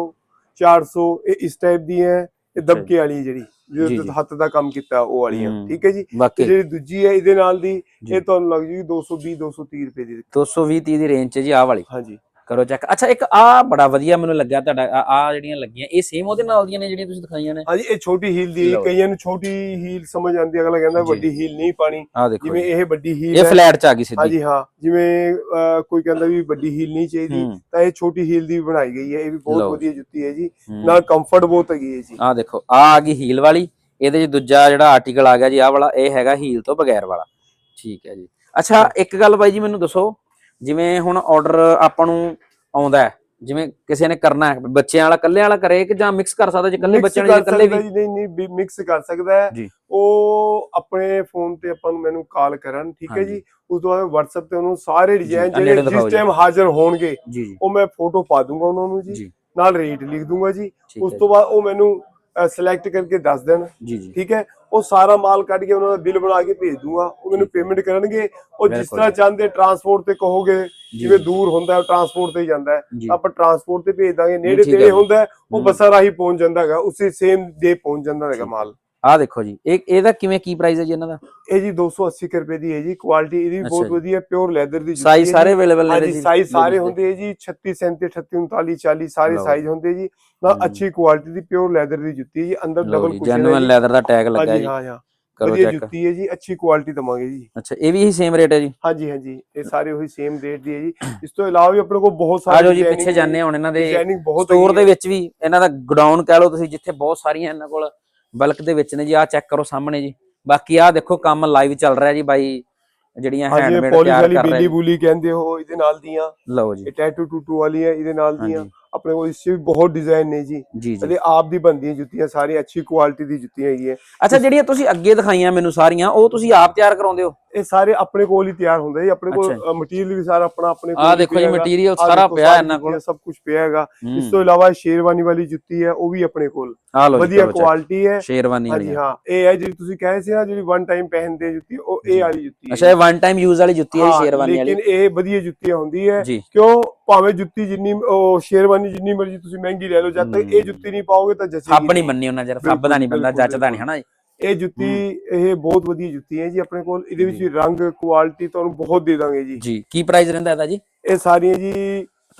400 ਇਹ ਇਸ ਟਾਈਪ ਦੀ ਹੈ ਇਹ ਦਬਕੇ ਵਾਲੀ ਜਿਹੜੀ ਜੀ, ਜੋ ਜੀ। ਹੱਥ ਦਾ ਕੰਮ ਕੀਤਾ ਉਹ ਵਾਲੀਆਂ। ਠੀਕ ਹੈ ਜੀ? ਜਿਹੜੀ ਦੂਜੀ ਹੈ ਇਹਦੇ ਨਾਲ ਦੀ। ਇਹ ਤੁਹਾਨੂੰ ਲੱਗ ਜੂਗੀ 220 230 ਰੁਪਏ ਦੀ। 220 30 ਦੀ ਰੇਂਜ 'ਚ ਜੀ ਆਹ ਵਾਲੀ। ਹਾਂਜੀ। ਕਰੋ ਚੈੱਕ ਅੱਛਾ ਇੱਕ ਆ ਬੜਾ ਵਧੀਆ ਮੈਨੂੰ ਲੱਗਿਆ ਤੁਹਾਡਾ ਆ ਜਿਹੜੀਆਂ ਲੱਗੀਆਂ ਇਹ ਸੇਮ ਉਹਦੇ ਨਾਲ ਦੀਆਂ ਨੇ ਜਿਹੜੀਆਂ ਤੁਸੀਂ ਦਿਖਾਈਆਂ ਨੇ? ਹਾਂਜੀ ਇਹ ਛੋਟੀ ਹੀਲ ਦੀ। ਲਓ। ਕਈਆਂ ਨੂੰ ਛੋਟੀ ਹੀਲ ਸਮਝ ਆਉਂਦੀ ਹੈ, ਅਗਲਾ ਕਹਿੰਦਾ ਜੀ। ਵੱਡੀ ਹੀਲ ਨਹੀਂ ਪਾਣੀ। ਆ ਦੇਖੋ ਜਿਵੇਂ। ਇਹ ਵੱਡੀ ਹੀਲ ਇਹ ਹੈ। ਫਲੈਟ 'ਚ ਆ ਗਈ ਸਿੱਧੀ। ਹਾਂਜੀ ਹਾਂ। ਜਿਵੇਂ ਅਹ, ਕੋਈ ਕਹਿੰਦਾ ਵੀ ਵੱਡੀ ਹੀਲ ਨਹੀਂ ਚਾਹੀਦੀ ਹੂੰ। ਤਾਂ ਇਹ ਛੋਟੀ ਹੀਲ ਦੀ ਬਣਾਈ ਗਈ ਹੈ। ਇਹ ਵੀ ਬਹੁਤ ਲਓ। ਵਧੀਆ ਜੁੱਤੀ ਹੈ ਜੀ। ਨਾਲ ਕੰਫਰਟ ਬਹੁਤ ਹੈਗੀ ਹੈ ਜੀ। ਆ ਦੇਖੋ ਆ ਆ ਗਈ ਹੀਲ ਵਾਲੀ। ਇਹਦੇ 'ਚ ਦੂਜਾ ਜਿਹੜਾ ਆਰਟੀਕਲ ਆ ਗਿਆ ਜੀ ਆਹ ਵਾਲਾ ਇਹ ਹੈਗਾ ਹੀਲ ਤੋਂ ਬਗੈਰ ਵਾਲਾ। ਠੀਕ ਹੈ ਜੀ। ਅੱਛਾ ਇੱਕ ਗੱਲ ਬਾਈ ਜੀ ਮੈਨੂੰ ਦੱਸੋ। ਜਿਵੇਂ ਹੁਣ ਆਰਡਰ ਆਪਾਂ ਨੂੰ ਆਉਂਦਾ ਹੈ ਜਿਵੇਂ ਕਿਸੇ ਨੇ ਕਰਨਾ ਹੈ ਬੱਚਿਆਂ ਵਾਲਾ ਕੱਲੇ ਵਾਲਾ ਕਰੇ ਕਿ ਜਾਂ ਮਿਕਸ ਕਰ ਸਕਦਾ ਜੇ ਕੱਲੇ ਬੱਚਿਆਂ ਨੇ ਕੱਲੇ ਵੀ? ਨਹੀਂ ਨਹੀਂ ਮਿਕਸ ਕਰ ਸਕਦਾ ਹੈ। ਉਹ ਆਪਣੇ ਫੋਨ ਤੇ ਆਪਾਂ ਨੂੰ ਮੈਨੂੰ ਕਾਲ ਕਰਨ ਠੀਕ ਹੈ। ਜੀ? ਉਸ ਤੋਂ ਬਾਅਦ WhatsApp ਤੇ ਉਹਨੂੰ ਸਾਰੇ ਡਿਜ਼ਾਈਨ ਜਿਹੜੇ ਜਿਸ। ਟਾਈਮ ਹਾਜ਼ਰ ਹੋਣਗੇ ਉਹ ਮੈਂ ਫੋਟੋ ਪਾ ਦੂੰਗਾ ਉਹਨਾਂ ਨੂੰ ਜੀ। ਨਾਲ ਰੇਟ ਲਿਖ ਦੂੰਗਾ ਜੀ। ਉਸ ਤੋਂ ਬਾਅਦ ਉਹ ਮੈਨੂੰ ਸਿਲੈਕਟ ਕਰਕੇ ਦੱਸ ਦੇਣ। ਠੀਕ ਹੈ? ਉਹ ਸਾਰਾ ਮਾਲ ਕੱਢ ਕੇ ਉਹਨਾਂ ਦਾ ਬਿੱਲ ਬਣਾ ਕੇ ਭੇਜ ਦੂੰਗਾ। ਉਹ ਮੈਨੂੰ ਪੇਮੈਂਟ ਕਰਨਗੇ। ਉਹ ਜਿਸ ਤਰ੍ਹਾਂ। ਚਾਹੁੰਦੇ ਟਰਾਂਸਪੋਰਟ ਤੇ ਕਹੋਗੇ ਜਿਵੇਂ ਦੂਰ ਹੁੰਦਾ ਹੈ ਟਰਾਂਸਪੋਰਟ ਤੇ ਜਾਂਦਾ ਹੈ। ਆਪਾਂ ਟਰਾਂਸਪੋਰਟ ਤੇ ਭੇਜ ਦਾਂਗੇ। ਨੇੜੇ ਤੇੜੇ। ਹੁੰਦਾ ਉਹ। ਬੱਸਾਂ ਰਾਹੀਂ ਪਹੁੰਚ ਜਾਂਦਾ ਹੈਗਾ ਉਸੇ ਸੇਮ ਡੇ ਪਹੁੰਚ ਜਾਂਦਾ ਹੈਗਾ ਮਾਲ। ਆ ਦੇਖੋ ਜੀ ਇਹ ਇਹਦਾ ਕਿਵੇਂ ਕੀ ਪ੍ਰਾਈਸ ਹੈ ਜੀ ਇਹਨਾਂ ਦਾ ਇਹ ਜੀ 280 ਕੁ ਰੁਪਏ ਦੀ ਹੈ ਜੀ ਕੁਆਲਿਟੀ ਇਹਦੀ ਬਹੁਤ। ਵਧੀਆ ਪਿਓਰ ਲੈਦਰ ਦੀ ਜੁੱਤੀ ਸਾਈਜ਼ ਹੈ ਸਾਰੇ। ਅਵੇਲੇਬਲ ਨੇ ਜੀ ਸਾਈਜ਼ ਸਾਰੇ? ਹੁੰਦੇ ਆ ਜੀ 36 37 38 39 40 ਸਾਰੇ। ਸਾਈਜ਼ ਹੁੰਦੇ ਜੀ ਹੂੰ। ਅੱਛੀ ਕੁਆਲਿਟੀ ਦੀ ਪਿਓਰ ਲੈਦਰ ਦੀ ਜੁੱਤੀ ਹੈ ਜੀ ਅੰਦਰ ਡਬਲ ਕੁਸ਼ਨ ਜੈਨੂਇਨ ਹੈ ਲੈਦਰ ਦਾ ਟੈਗ ਲੱਗਾ ਜੀ ਹਾਂ ਹਾਂ ਕਰੋ ਚੈੱਕ ਜੁੱਤੀ ਹੈ ਜੀ ਅੱਛੀ ਕੁਆਲਿਟੀ ਦਵਾਂਗੇ ਜੀ ਅੱਛਾ ਇਹ ਵੀ ਸੇਮ ਰੇਟ ਹੈ ਜੀ ਹਾਂਜੀ ਹਾਂਜੀ ਇਹ ਸਾਰੇ ਉਹੀ ਸੇਮ ਰੇਟ ਦੀ ਹੈ ਜੀ ਇਸ ਤੋਂ ਇਲਾਵਾ ਵੀ ਆਪਣੇ ਕੋਲ ਬਹੁਤ ਸਾਰੇ ਜਾਓ ਜੀ ਪਿੱਛੇ ਹਾਂ ਹੁਣ ਇਹਨਾਂ ਦੇ ਸਟੋਰ ਦੇ ਹੈ। ਵਿੱਚ ਵੀ ਇਹਨਾਂ ਦਾ ਗੋਡਾਊਨ ਕਹਿ ਲਓ ਤੁਸੀਂ ਜਿੱਥੇ ਬਹੁਤ ਸਾਰੀਆਂ ਇਹਨਾਂ ਕੋਲ ਬਲਕ ਦੇ ਵਿੱਚ ਨੇ ਜੀ ਆਹ ਚੈੱਕ ਕਰੋ ਸਾਹਮਣੇ ਜੀ। ਬਾਕੀ ਆਹ ਦੇਖੋ ਕੰਮ ਲਾਈਵ ਚੱਲ ਰਿਹਾ ਜੀ ਬਾਈ ਜਿਹੜੀਆਂ ਹੈਂਡਮੇਡ ਤਿਆਰ ਕਰ ਰਹੇ ਬਿੱਲੀ ਜੀ। ਬੁਲੀ ਕਹਿੰਦੇ ਹੋ ਇਹਦੇ ਨਾਲ ਦੀਆਂ। ਲਓ ਜੀ। ਇਹ ਟੈਟੂ ਟੂਟੂ ਵਾਲੀ ਹੈ ਇਹਦੇ ਨਾਲ ਦੀਆਂ। ਆਪਣੇ ਕੋਲ ਇਸ 'ਚ ਵੀ ਬਹੁਤ ਡਿਜ਼ਾਈਨ ਨੇ ਜੀ। ਜੀ ਜੀ। ਇਹਦੇ ਆਪ ਦੀ ਬਣਦੀਆਂ ਜੁੱਤੀਆਂ ਸਾਰੀਆਂ ਅੱਛੀ ਕੁਆਲਿਟੀ ਦੀ ਜੁੱਤੀਆਂ ਹੈਗੀਆਂ। ਅੱਛਾ ਜਿਹੜੀਆਂ ਤੁਸੀਂ ਅੱਗੇ ਦਿਖਾਈਆਂ ਮੈਨੂੰ ਸਾਰੀਆਂ ਉਹ ਤੁਸੀਂ ਆਪ ਤਿਆਰ ਕਰਾਉਂਦੇ ਹੋ? ਇਹ ਸਾਰੇ ਆਪਣੇ ਕੋਲ ਹੀ ਤਿਆਰ ਹੁੰਦੇ ਜੀ। ਆਪਣੇ ਕੋਲ ਮਟੀਰੀਅਲ ਵੀ ਸਾਰਾ ਆਪਣਾ ਆਪਣੇ ਕੋਲ ਆਹ ਹੀ ਦੇਖੋ ਜੀ ਪਿਆ ਹੈਗਾ। ਮਟੀਰੀਅਲ ਆਹ ਸਾਰਾ ਦੇਖੋ ਪਿਆ ਸਾਰੀ ਇਹਨਾਂ ਕੋਲ। ਜੁੱਤੀਆਂ, ਸਭ ਕੁਝ ਪਿਆ ਹੈਗਾ। ਇਸ। ਤੋਂ ਇਲਾਵਾ ਸ਼ੇਰਵਾਨੀ ਵਾਲੀ ਜੁੱਤੀ ਹੈ ਉਹ ਵੀ ਆਪਣੇ ਕੋਲ। ਆਹ ਲਓ ਜੀ ਵਧੀਆ ਕਰੋ check। ਕੁਆਲਿਟੀ ਹੈ। ਸ਼ੇਰਵਾਨੀ ਹਾਂਜੀ ਵਾਲੀ ਹਾਂ ਇਹ ਹੈ ਜਿਹੜੀ ਤੁਸੀਂ ਕਹੇ ਸੀ ਨਾ ਜਿਹੜੀ ਵਨ ਟਾਈਮ ਪਹਿਨਦੇ ਆ ਜੁੱਤੀ ਉਹ ਜੀ। ਇਹ ਵਾਲੀ ਜੁੱਤੀ ਹੈ ਅੱਛਾ ਇਹ ਵਨ ਟਾਈਮ ਯੂਜ਼ ਵਾਲੀ ਜੁੱਤੀ ਹੈ ਜੀ ਹਾਂ, ਸ਼ੇਰਵਾਨੀ ਵਾਲੀ। ਲੇਕਿਨ ਇਹ ਵਧੀਆ ਜੁੱਤੀਆਂ ਹੁੰਦੀ ਹੈ। ਜੀ। ਕਿਉਂ? ਭਾਵੇਂ ਜੁੱਤੀ ਜਿੰਨੀ ਉਹ ਸ਼ੇਰਵਾਨੀ ਜਿੰਨੀ ਮਰਜ਼ੀ ਤੁਸੀਂ ਮਹਿੰਗੀ ਲੈ ਲਓ ਜਦ ਤੱਕ ਇਹ ਜੁੱਤੀ ਨਹੀਂ ਪਾਓਗੇ ਤਾਂ ਜਚੇਗੀ ਫੱਬ ਨਹੀਂ ਮੰਨੀ ਉਹਨਾਂ ਜਰ ਫੱਬ ਦਾ ਨਹੀਂ ਬੰਦਾ ਜੱਚਦਾ ਨਹੀਂ ਹਨਾ ਇਹ ਜੁੱਤੀ ਇਹ ਬਹੁਤ ਵਧੀਆ ਜੁੱਤੀ ਹੈ ਜੀ ਆਪਣੇ ਕੋਲ ਇਹਦੇ ਵਿੱਚ ਰੰਗ ਕੁਆਲਿਟੀ ਤੁਹਾਨੂੰ ਬਹੁਤ ਦੇ ਦਾਂਗੇ ਜੀ। ਜੀ ਕੀ ਪ੍ਰਾਈਸ ਰਹਿੰਦਾ ਇਹਦਾ ਜੀ? ਇਹ ਸਾਰੀਆਂ ਜੀ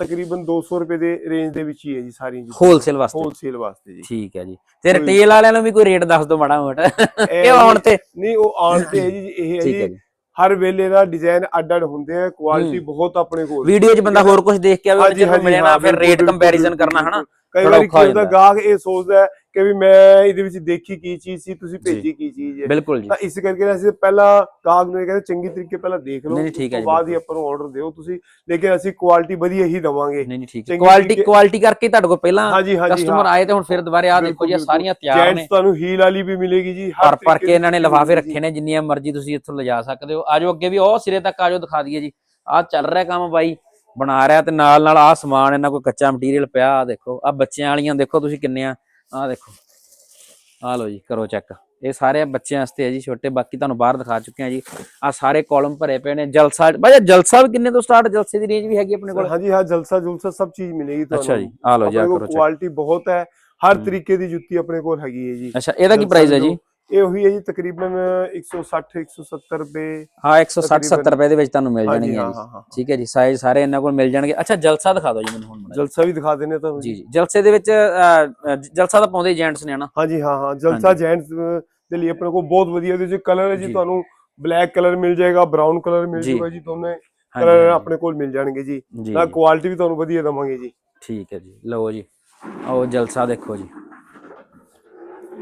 ਤਕਰੀਬਨ 200 ਰੁਪਏ ਦੇ ਰੇਂਜ ਦੇ ਵਿੱਚ ਹੀ ਹੈ ਜੀ ਸਾਰੀਆਂ ਜੀ ਹੋਲਸੇਲ ਵਾਸਤੇ? ਹੋਲਸੇਲ ਵਾਸਤੇ ਜੀ। ਠੀਕ ਹੈ ਜੀ। ਤੇ ਰਿਟੇਲ ਵਾਲਿਆਂ ਨੂੰ ਵੀ ਕੋਈ ਰੇਟ ਦੱਸ ਦਿਓ ਮਾੜਾ ਮੋਟਾ। ਇਹ ਆਉਣ ਤੇ? ਨਹੀਂ ਉਹ ਆਉਣ ਤੇ ਹੈ ਜੀ ਇਹ ਹੈ ਠੀਕ ਹੈ ਜੀ ਜੀ। ਹਰ ਵੇਲੇ ਦਾ ਡਿਜ਼ਾਈਨ ਅੱਡ ਅੱਡ ਹੁੰਦੇ ਆ ਕੁਆਲਿਟੀ। ਬਹੁਤ ਆਪਣੇ ਕੋਲ ਵੀਡੀਓ 'ਚ ਬੰਦਾ ਹੋਰ ਕੁਝ ਦੇਖ ਕੇ ਆਵੇ ਉਹਦੇ 'ਚ ਮਿਲੇ ਨਾ ਫਿਰ ਰੇਟ ਕੰਪੈਰੀਜ਼ਨ ਕਰਨਾ ਹਨਾ ਕਈ ਵਾਰੀ ਔਖਾ ਹੋ ਕੀ ਹੁੰਦਾ ਜਾਂਦਾ। ਗਾਹਕ ਇਹ ਸੋਚਦਾ ਕਿ ਵੀ ਮੈਂ ਇਹਦੇ ਵਿੱਚ ਦੇਖੀ ਕੀ ਚੀਜ਼ ਸੀ ਤੁਸੀਂ। ਭੇਜੀ ਕੀ ਚੀਜ਼ ਹੈ। ਬਿਲਕੁਲ ਜੀ। ਤਾਂ ਇਸ ਕਰਕੇ ਅਸੀਂ ਪਹਿਲਾਂ ਗਾਹਕ ਨੂੰ ਇਹ ਕਹਿੰਦੇ ਚੰਗੀ ਤਰੀਕੇ ਪਹਿਲਾਂ ਦੇਖ ਲਓ ਉਸ ਤੋਂ ਬਾਅਦ ਹੀ ਆਪਾਂ ਨੂੰ ਆਰਡਰ ਦਿਓ ਤੁਸੀਂ। ਲੇਕਿਨ ਅਸੀਂ ਕੁਆਲਿਟੀ ਵਧੀਆ ਹੀ ਦਵਾਂਗੇ। ਨਹੀਂ ਨਹੀਂ ਠੀਕ ਹੈ। ਕੁਆਲਿਟੀ ਕੁਆਲਿਟੀ ਕਰਕੇ ਤੁਹਾਡੇ ਕੋਲ ਪਹਿਲਾਂ ਕਸਟਮਰ ਆਏ ਤੇ ਹੁਣ ਫਿਰ ਦੁਬਾਰੇ ਆ ਦੇਖੋ ਜੀ ਆਹ ਸਾਰੀਆਂ ਤਿਆਰ ਨੇ। ਜੈਂਟਸ ਤੁਹਾਨੂੰ ਹੀਲ ਵਾਲੀ ਵੀ ਮਿਲੇਗੀ ਜੀ ਭਰ ਤਰੀਕੇ ਕੇ ਇਹਨਾਂ ਨੇ ਲਿਫਾਫੇ ਰੱਖੇ ਨੇ ਜਿੰਨੀਆਂ ਮਰਜ਼ੀ ਤੁਸੀਂ ਇੱਥੋਂ ਲਿਜਾ ਸਕਦੇ ਹੋ। ਆਜੋ ਅੱਗੇ ਵੀ ਉਹ ਸਿਰੇ ਤੱਕ ਆਜੋ ਦਿਖਾ ਦਈਏ ਜੀ। ਆ ਚੱਲ ਰਿਹਾ ਕੰਮ ਬਾਈ ਬਣਾ ਰਿਹਾ ਤੇ ਨਾਲ ਨਾਲ ਆ ਸਮਾਨ ਇਹਨਾਂ ਕੋਲ ਕੱਚਾ ਮਟੀਰੀਅਲ ਪਿਆ ਆ ਦੇਖੋ ਆ ਬੱਚਿਆਂ ਵਾਲੀਆਂ ਦੇਖੋ ਤੁਸੀਂ ਕਿੰਨੇ ਆ। ਆ ਦੇਖੋ। ਆ ਲਓ ਜੀ ਕਰੋ ਚੈੱਕ ਇਹ ਸਾਰੇ ਬੱਚਿਆਂ ਵਾਸਤੇ ਹੈ ਜੀ ਛੋਟੇ। ਬਾਕੀ ਤੁਹਾਨੂੰ ਬਾਹਰ ਦਿਖਾ ਚੁੱਕੇ ਆ ਜੀ। ਆ ਸਾਰੇ ਕਾਲਮ ਭਰੇ ਪਏ ਨੇ। ਜਲਸਾ ਬਾਈ ਜਲਸਾ ਵੀ ਕਿੰਨੇ ਤੋਂ ਸਟਾਰਟ ਜਲਸੇ ਦੀ ਰੇਂਜ ਵੀ ਹੈਗੀ ਆਪਣੇ ਕੋਲ? ਹਾਂਜੀ ਹਾਂ ਜਲਸਾ ਜੁਲਸਾ ਸਭ ਚੀਜ਼ ਮਿਲੇਗੀ ਤੁਹਾਨੂੰ। ਅੱਛਾ ਜੀ ਆ ਲਓ ਜੀ ਕਰੋ ਚੈੱਕ ਕੁਆਲਿਟੀ ਬਹੁਤ ਹੈ। ਹਰ। ਤਰੀਕੇ ਦੀ ਜੁੱਤੀ ਆਪਣੇ ਕੋਲ ਹੈਗੀ ਹੈ ਜੀ। ਅੱਛਾ ਇਹਦਾ ਕੀ ਪ੍ਰਾਈਸ ਹੈ ਜੀ ਇਹ ਉਹੀ ਹੈ ਜੀ ਤਕਰੀਬਨ 160 170 ਰੁਪਏ ਹਾਂ 160 70 ਰੁਪਏ ਦੇ ਵਿੱਚ ਤੁਹਾਨੂੰ ਮਿਲ ਜਾਣਗੀਆਂ ਹਾਂ ਜੀ। ਠੀਕ ਹੈ ਜੀ ਸਾਈਜ਼ ਸਾਰੇ ਇਹਨਾਂ ਕੋਲ ਮਿਲ ਜਾਣਗੇ। ਅੱਛਾ ਜਲਸਾ ਦਿਖਾ ਦਿਓ ਜੀ ਮੈਨੂੰ ਹੁਣ। ਜਲਸਾ ਵੀ ਦਿਖਾ ਦੇਣੇ ਤੁਹਾਨੂੰ। ਜੀ ਜੀ ਜਲਸੇ ਦੇ ਵਿੱਚ ਜਲਸਾ ਤਾਂ ਪਾਉਂਦੇ ਜੈਂਟਸ ਨੇ ਹਨਾ? ਹਾਂਜੀ ਹਾਂ ਹਾਂ ਜਲਸਾ ਜੈਂਟਸ ਦੇ ਲਈ ਆਪਣੇ ਕੋਲ ਬਹੁਤ ਵਧੀਆ ਇਹਦੇ ਵਿੱਚ ਕਲਰ ਹੈ ਜੀ। ਤੁਹਾਨੂੰ ਬਲੈਕ ਕਲਰ ਮਿਲ ਜਾਏਗਾ ਬਰਾਊਨ ਕਲਰ ਮਿਲ ਜੀ। ਜਾਊਗਾ ਜੀ ਦੋਨੇ ਕਲਰ। ਆਪਣੇ ਕੋਲ ਮਿਲ ਜਾਣਗੇ ਜੀ। ਜੀ, ਕੁਆਲਿਟੀ ਵੀ ਤੁਹਾਨੂੰ ਵਧੀਆ ਦਵਾਂਗੇ ਜੀ। ਠੀਕ ਹੈ ਜੀ ਲਓ ਜੀ ਉਹ ਜਲਸਾ ਦੇਖੋ ਜੀ।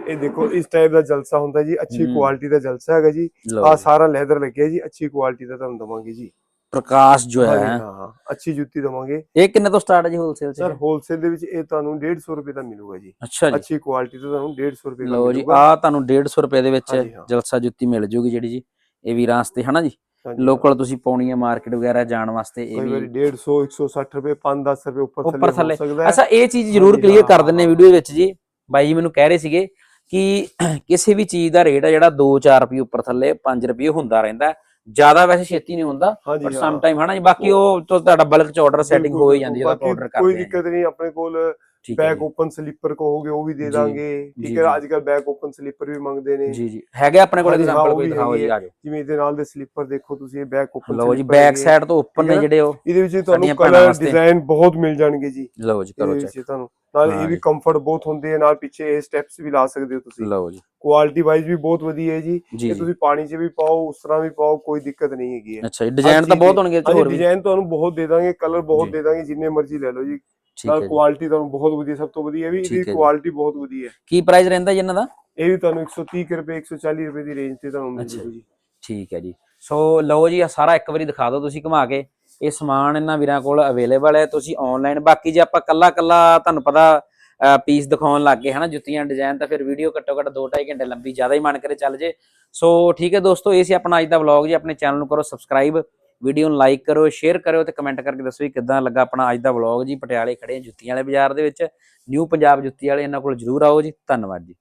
ਇਹ ਦੇਖੋ ਇਸ ਟਾਈਪ ਦਾ ਜਲਸਾ ਹੁੰਦਾ ਜੀ ਅੱਛੀ। ਕੁਆਲਿਟੀ ਦਾ ਜਲਸਾ ਹੈਗਾ ਜੀ। ਆ। ਸਾਰਾ ਲੈਦਰ ਲੱਗਿਆ ਜੀ ਅੱਛੀ ਕੁਆਲਿਟੀ ਦਾ ਤੁਹਾਨੂੰ ਦਵਾਂਗੇ ਜੀ। ਪ੍ਰਕਾਸ਼ ਜੋ ਹੈ। ਹਾਂ ਅੱਛੀ ਜੁੱਤੀ ਦਵਾਂਗੇ। ਇਹ ਕਿੰਨੇ ਤੋਂ ਸਟਾਰਟ ਹੈ ਜੀ ਹੋਲਸੇਲ ਸਰ ਚ ਹੋਲਸੇਲ ਦੇ ਵਿੱਚ ਇਹ ਤੁਹਾਨੂੰ 150 ਰੁਪਏ ਦਾ ਮਿਲੂਗਾ ਜੀ। ਅੱਛਾ ਜੀ। ਅੱਛੀ ਕੁਆਲਿਟੀ ਦਾ ਤੁਹਾਨੂੰ 150 ਰੁਪਏ ਦਾ ਲਓ ਜੀ ਮਿਲੂਗਾ। ਆ ਤੁਹਾਨੂੰ 150 ਰੁਪਏ ਦੇ ਵਿੱਚ। ਜਲਸਾ ਜੁੱਤੀ ਮਿਲ ਜੂਗੀ ਜਿਹੜੀ ਜੀ। ਇਹ ਵੀਰਾਂ ਵਾਸਤੇ ਹਨਾ ਜੀ? ਲੋਕਲ ਤੁਸੀਂ ਪਾਉਣੀ ਹੈ ਮਾਰਕੀਟ ਵਗੈਰਾ ਜਾਣ ਵਾਸਤੇ ਇਹ ਕਈ ਵੀ ਵਾਰੀ 150 160 ਰੁਪਏ 5-10 ਰੁਪਏ ਉੱਪਰ ਥੱਲੇ ਹੋ ਸਕਦਾ ਹੈ। ਅੱਛਾ ਇਹ ਚੀਜ਼ ਜ਼ਰੂਰ ਕਲੀਅਰ ਕਰ ਦਿੰਨੇ ਵੀਡੀਓ ਵਿੱਚ ਜੀ। ਬਾਈ ਜੀ ਮੈਨੂੰ ਕਹਿ ਰਹੇ ਸੀਗੇ ਕਿ ਕਿਸੇ ਵੀ ਚੀਜ਼ ਦਾ ਰੇਟ ਹੈ ਜਿਹੜਾ 2-4 ਰੁਪਏ ਉੱਪਰ ਥੱਲੇ 5 ਰੁਪਏ ਹੁੰਦਾ ਰਹਿੰਦਾ ਜ਼ਿਆਦਾ ਵੈਸੇ ਛੇਤੀ ਨਹੀਂ ਹੁੰਦਾ ਪਰ। ਸਮ ਟਾਈਮ ਹਨਾ ਜੀ ਬਾਕੀ ਉਹ ਤੁਹਾਡਾ ਬਲਕ ਚ ਆਰਡਰ ਸੈਟਿੰਗ ਹੋ ਹੀ ਜਾਂਦੀ ਹੈ ਆਰਡਰ ਕੋਈ ਕਰਦੇ ਦਿੱਕਤ ਨਹੀਂ ਆਪਣੇ ਕੋਲ ਆ ਬੈਕ। ਓਪਨ ਸਲੀਪਰ ਕਹੋਗੇ ਉਹ ਵੀ ਦੇ ਦਾਂਗੇ। ਠੀਕ ਹੈ। ਅੱਜ ਕੱਲ ਬੈਕ ਓਪਨ ਸਲੀਪਰ ਵੀ ਮੰਗਦੇ ਨੇ। ਜੀ ਜੀ। ਹੈਗੇ ਆਪਣੇ ਕੋਲ ਐਗਜ਼ਾਮਪਲ ਕੋਈ ਦਿਖਾਓ ਜੀ ਹੈ। ਆਜੋ ਜਿਵੇਂ ਇਹਦੇ ਨਾਲ ਦੇ ਸਲੀਪਰ ਦੇਖੋ ਤੁਸੀਂ ਇਹ ਬੈਕ ਓਪਨ ਲਓ ਜੀ ਬੈਕ ਸਾਈਡ ਤੋਂ ਠੀਕ ਨੇ? ਜਿਹੜੇ ਉਹ ਇਹਦੇ ਵਿੱਚ ਤੁਹਾਨੂੰ ਕਲਰ। ਡਿਜ਼ਾਈਨ ਬਹੁਤ ਮਿਲ ਜਾਣਗੇ ਜੀ। ਲਓ ਜੀ ਕਰੋ ਚੈੱਕ ਤੁਹਾਨੂੰ। ਨਾਲ ਇਹ ਵੀ। ਕੰਫਰਟ ਬਹੁਤ ਹੁੰਦੇ ਆ ਨਾਲ ਪਿੱਛੇ ਇਹ ਸਟੈਪਸ ਵੀ ਲਾ ਸਕਦੇ ਹੋ ਤੁਸੀਂ। ਲਓ ਜੀ। ਕੁਆਲਿਟੀ ਵਾਈਜ਼ ਵੀ ਬਹੁਤ ਵਧੀਆ ਹੈ ਜੀ। ਇਹ ਤੁਸੀਂ ਪਾਣੀ 'ਚ ਵੀ ਪਾਓ ਉਸ ਤਰ੍ਹਾਂ ਵੀ ਪਾਓ ਕੋਈ ਦਿੱਕਤ ਨਹੀਂ ਹੈਗੀ ਅੱਛਾ ਡਿਜ਼ਾਈਨ ਤਾਂ ਬਹੁਤ ਹੋਣਗੇ ਹੋਰ ਵੀ। ਡਿਜ਼ਾਈਨ ਤੁਹਾਨੂੰ ਬਹੁਤ ਦੇ ਦਾਂਗੇ ਕਲਰ ਬਹੁਤ। ਦੇ ਦਾਂਗੇ ਜਿੰਨੇ ਮਰਜ਼ੀ ਲੈ ਲਓ ਜੀ। ਨਾਲ ਕੁਆਲਿਟੀ ਤੁਹਾਨੂੰ ਬਹੁਤ ਵਧੀਆ ਸਭ ਤੋਂ ਵਧੀਆ ਵੀ ਇਹਦੀ। ਕੁਆਲਿਟੀ ਬਹੁਤ ਵਧੀਆ ਹੈ। ਕੀ ਪ੍ਰਾਈਸ ਰਹਿੰਦਾ ਜੀ ਇਹਨਾਂ ਦਾ? ਇਹ ਵੀ ਤੁਹਾਨੂੰ 130 ਕੁ ਰੁਪਏ 140 ਰੁਪਏ ਦੀ ਰੇਂਜ ਤੇ ਤੁਹਾਨੂੰ ਮਿਲ ਜੂਗੀ ਜੀ। ਠੀਕ ਹੈ ਜੀ। ਸੋ ਲਓ ਜੀ ਆ ਸਾਰਾ ਇੱਕ ਵਾਰੀ ਦਿਖਾ ਦਿਓ ਤੁਸੀਂ ਘੁਮਾ ਕੇ। ਇਹ ਸਮਾਨ ਇਹਨਾਂ ਵੀਰਾਂ ਕੋਲ ਅਵੇਲੇਬਲ ਹੈ ਤੁਸੀਂ ਆਨਲਾਈਨ ਬਾਕੀ ਜੇ ਆਪਾਂ ਕੱਲਾ ਕੱਲਾ ਤੁਹਾਨੂੰ ਪਤਾ ਪੀਸ ਦਿਖਾਉਣ ਲੱਗ ਗਏ ਹਨਾ ਜੁੱਤੀਆਂ ਡਿਜ਼ਾਈਨ ਤਾਂ ਫਿਰ ਵੀਡੀਓ ਘੱਟੋ ਘੱਟ 2.5 ਘੰਟੇ ਲੰਬੀ ਜ਼ਿਆਦਾ ਹੀ ਮਨ ਕਰੇ ਚੱਲ ਜੇ। ਸੋ ਠੀਕ ਹੈ ਦੋਸਤੋ ਇਹ ਸੀ ਆਪਣਾ ਅੱਜ ਦਾ ਵਲੌਗ ਜੀ। ਆਪਣੇ ਚੈਨਲ ਨੂੰ ਕਰੋ ਸਬਸਕ੍ਰਾਈਬ ਵੀਡੀਓ ਨੂੰ ਲਾਈਕ ਕਰੋ, ਸ਼ੇਅਰ ਕਰਿਓ ਤੇ ਕਮੈਂਟ ਕਰਕੇ ਦੱਸੋ ਵੀ ਕਿੱਦਾਂ ਲੱਗਾ ਆਪਣਾ ਅੱਜ ਦਾ ਵਲੌਗ ਜੀ। ਪਟਿਆਲੇ ਖੜੇ ਹਾਂ ਜੁੱਤੀਆਂ ਵਾਲੇ ਬਾਜ਼ਾਰ ਦੇ ਵਿੱਚ। ਨਿਊ ਪੰਜਾਬ ਜੁੱਤੀ ਵਾਲੇ ਇਹਨਾਂ ਕੋਲ ਜਰੂਰ ਆਓ ਜੀ। ਧੰਨਵਾਦ ਜੀ।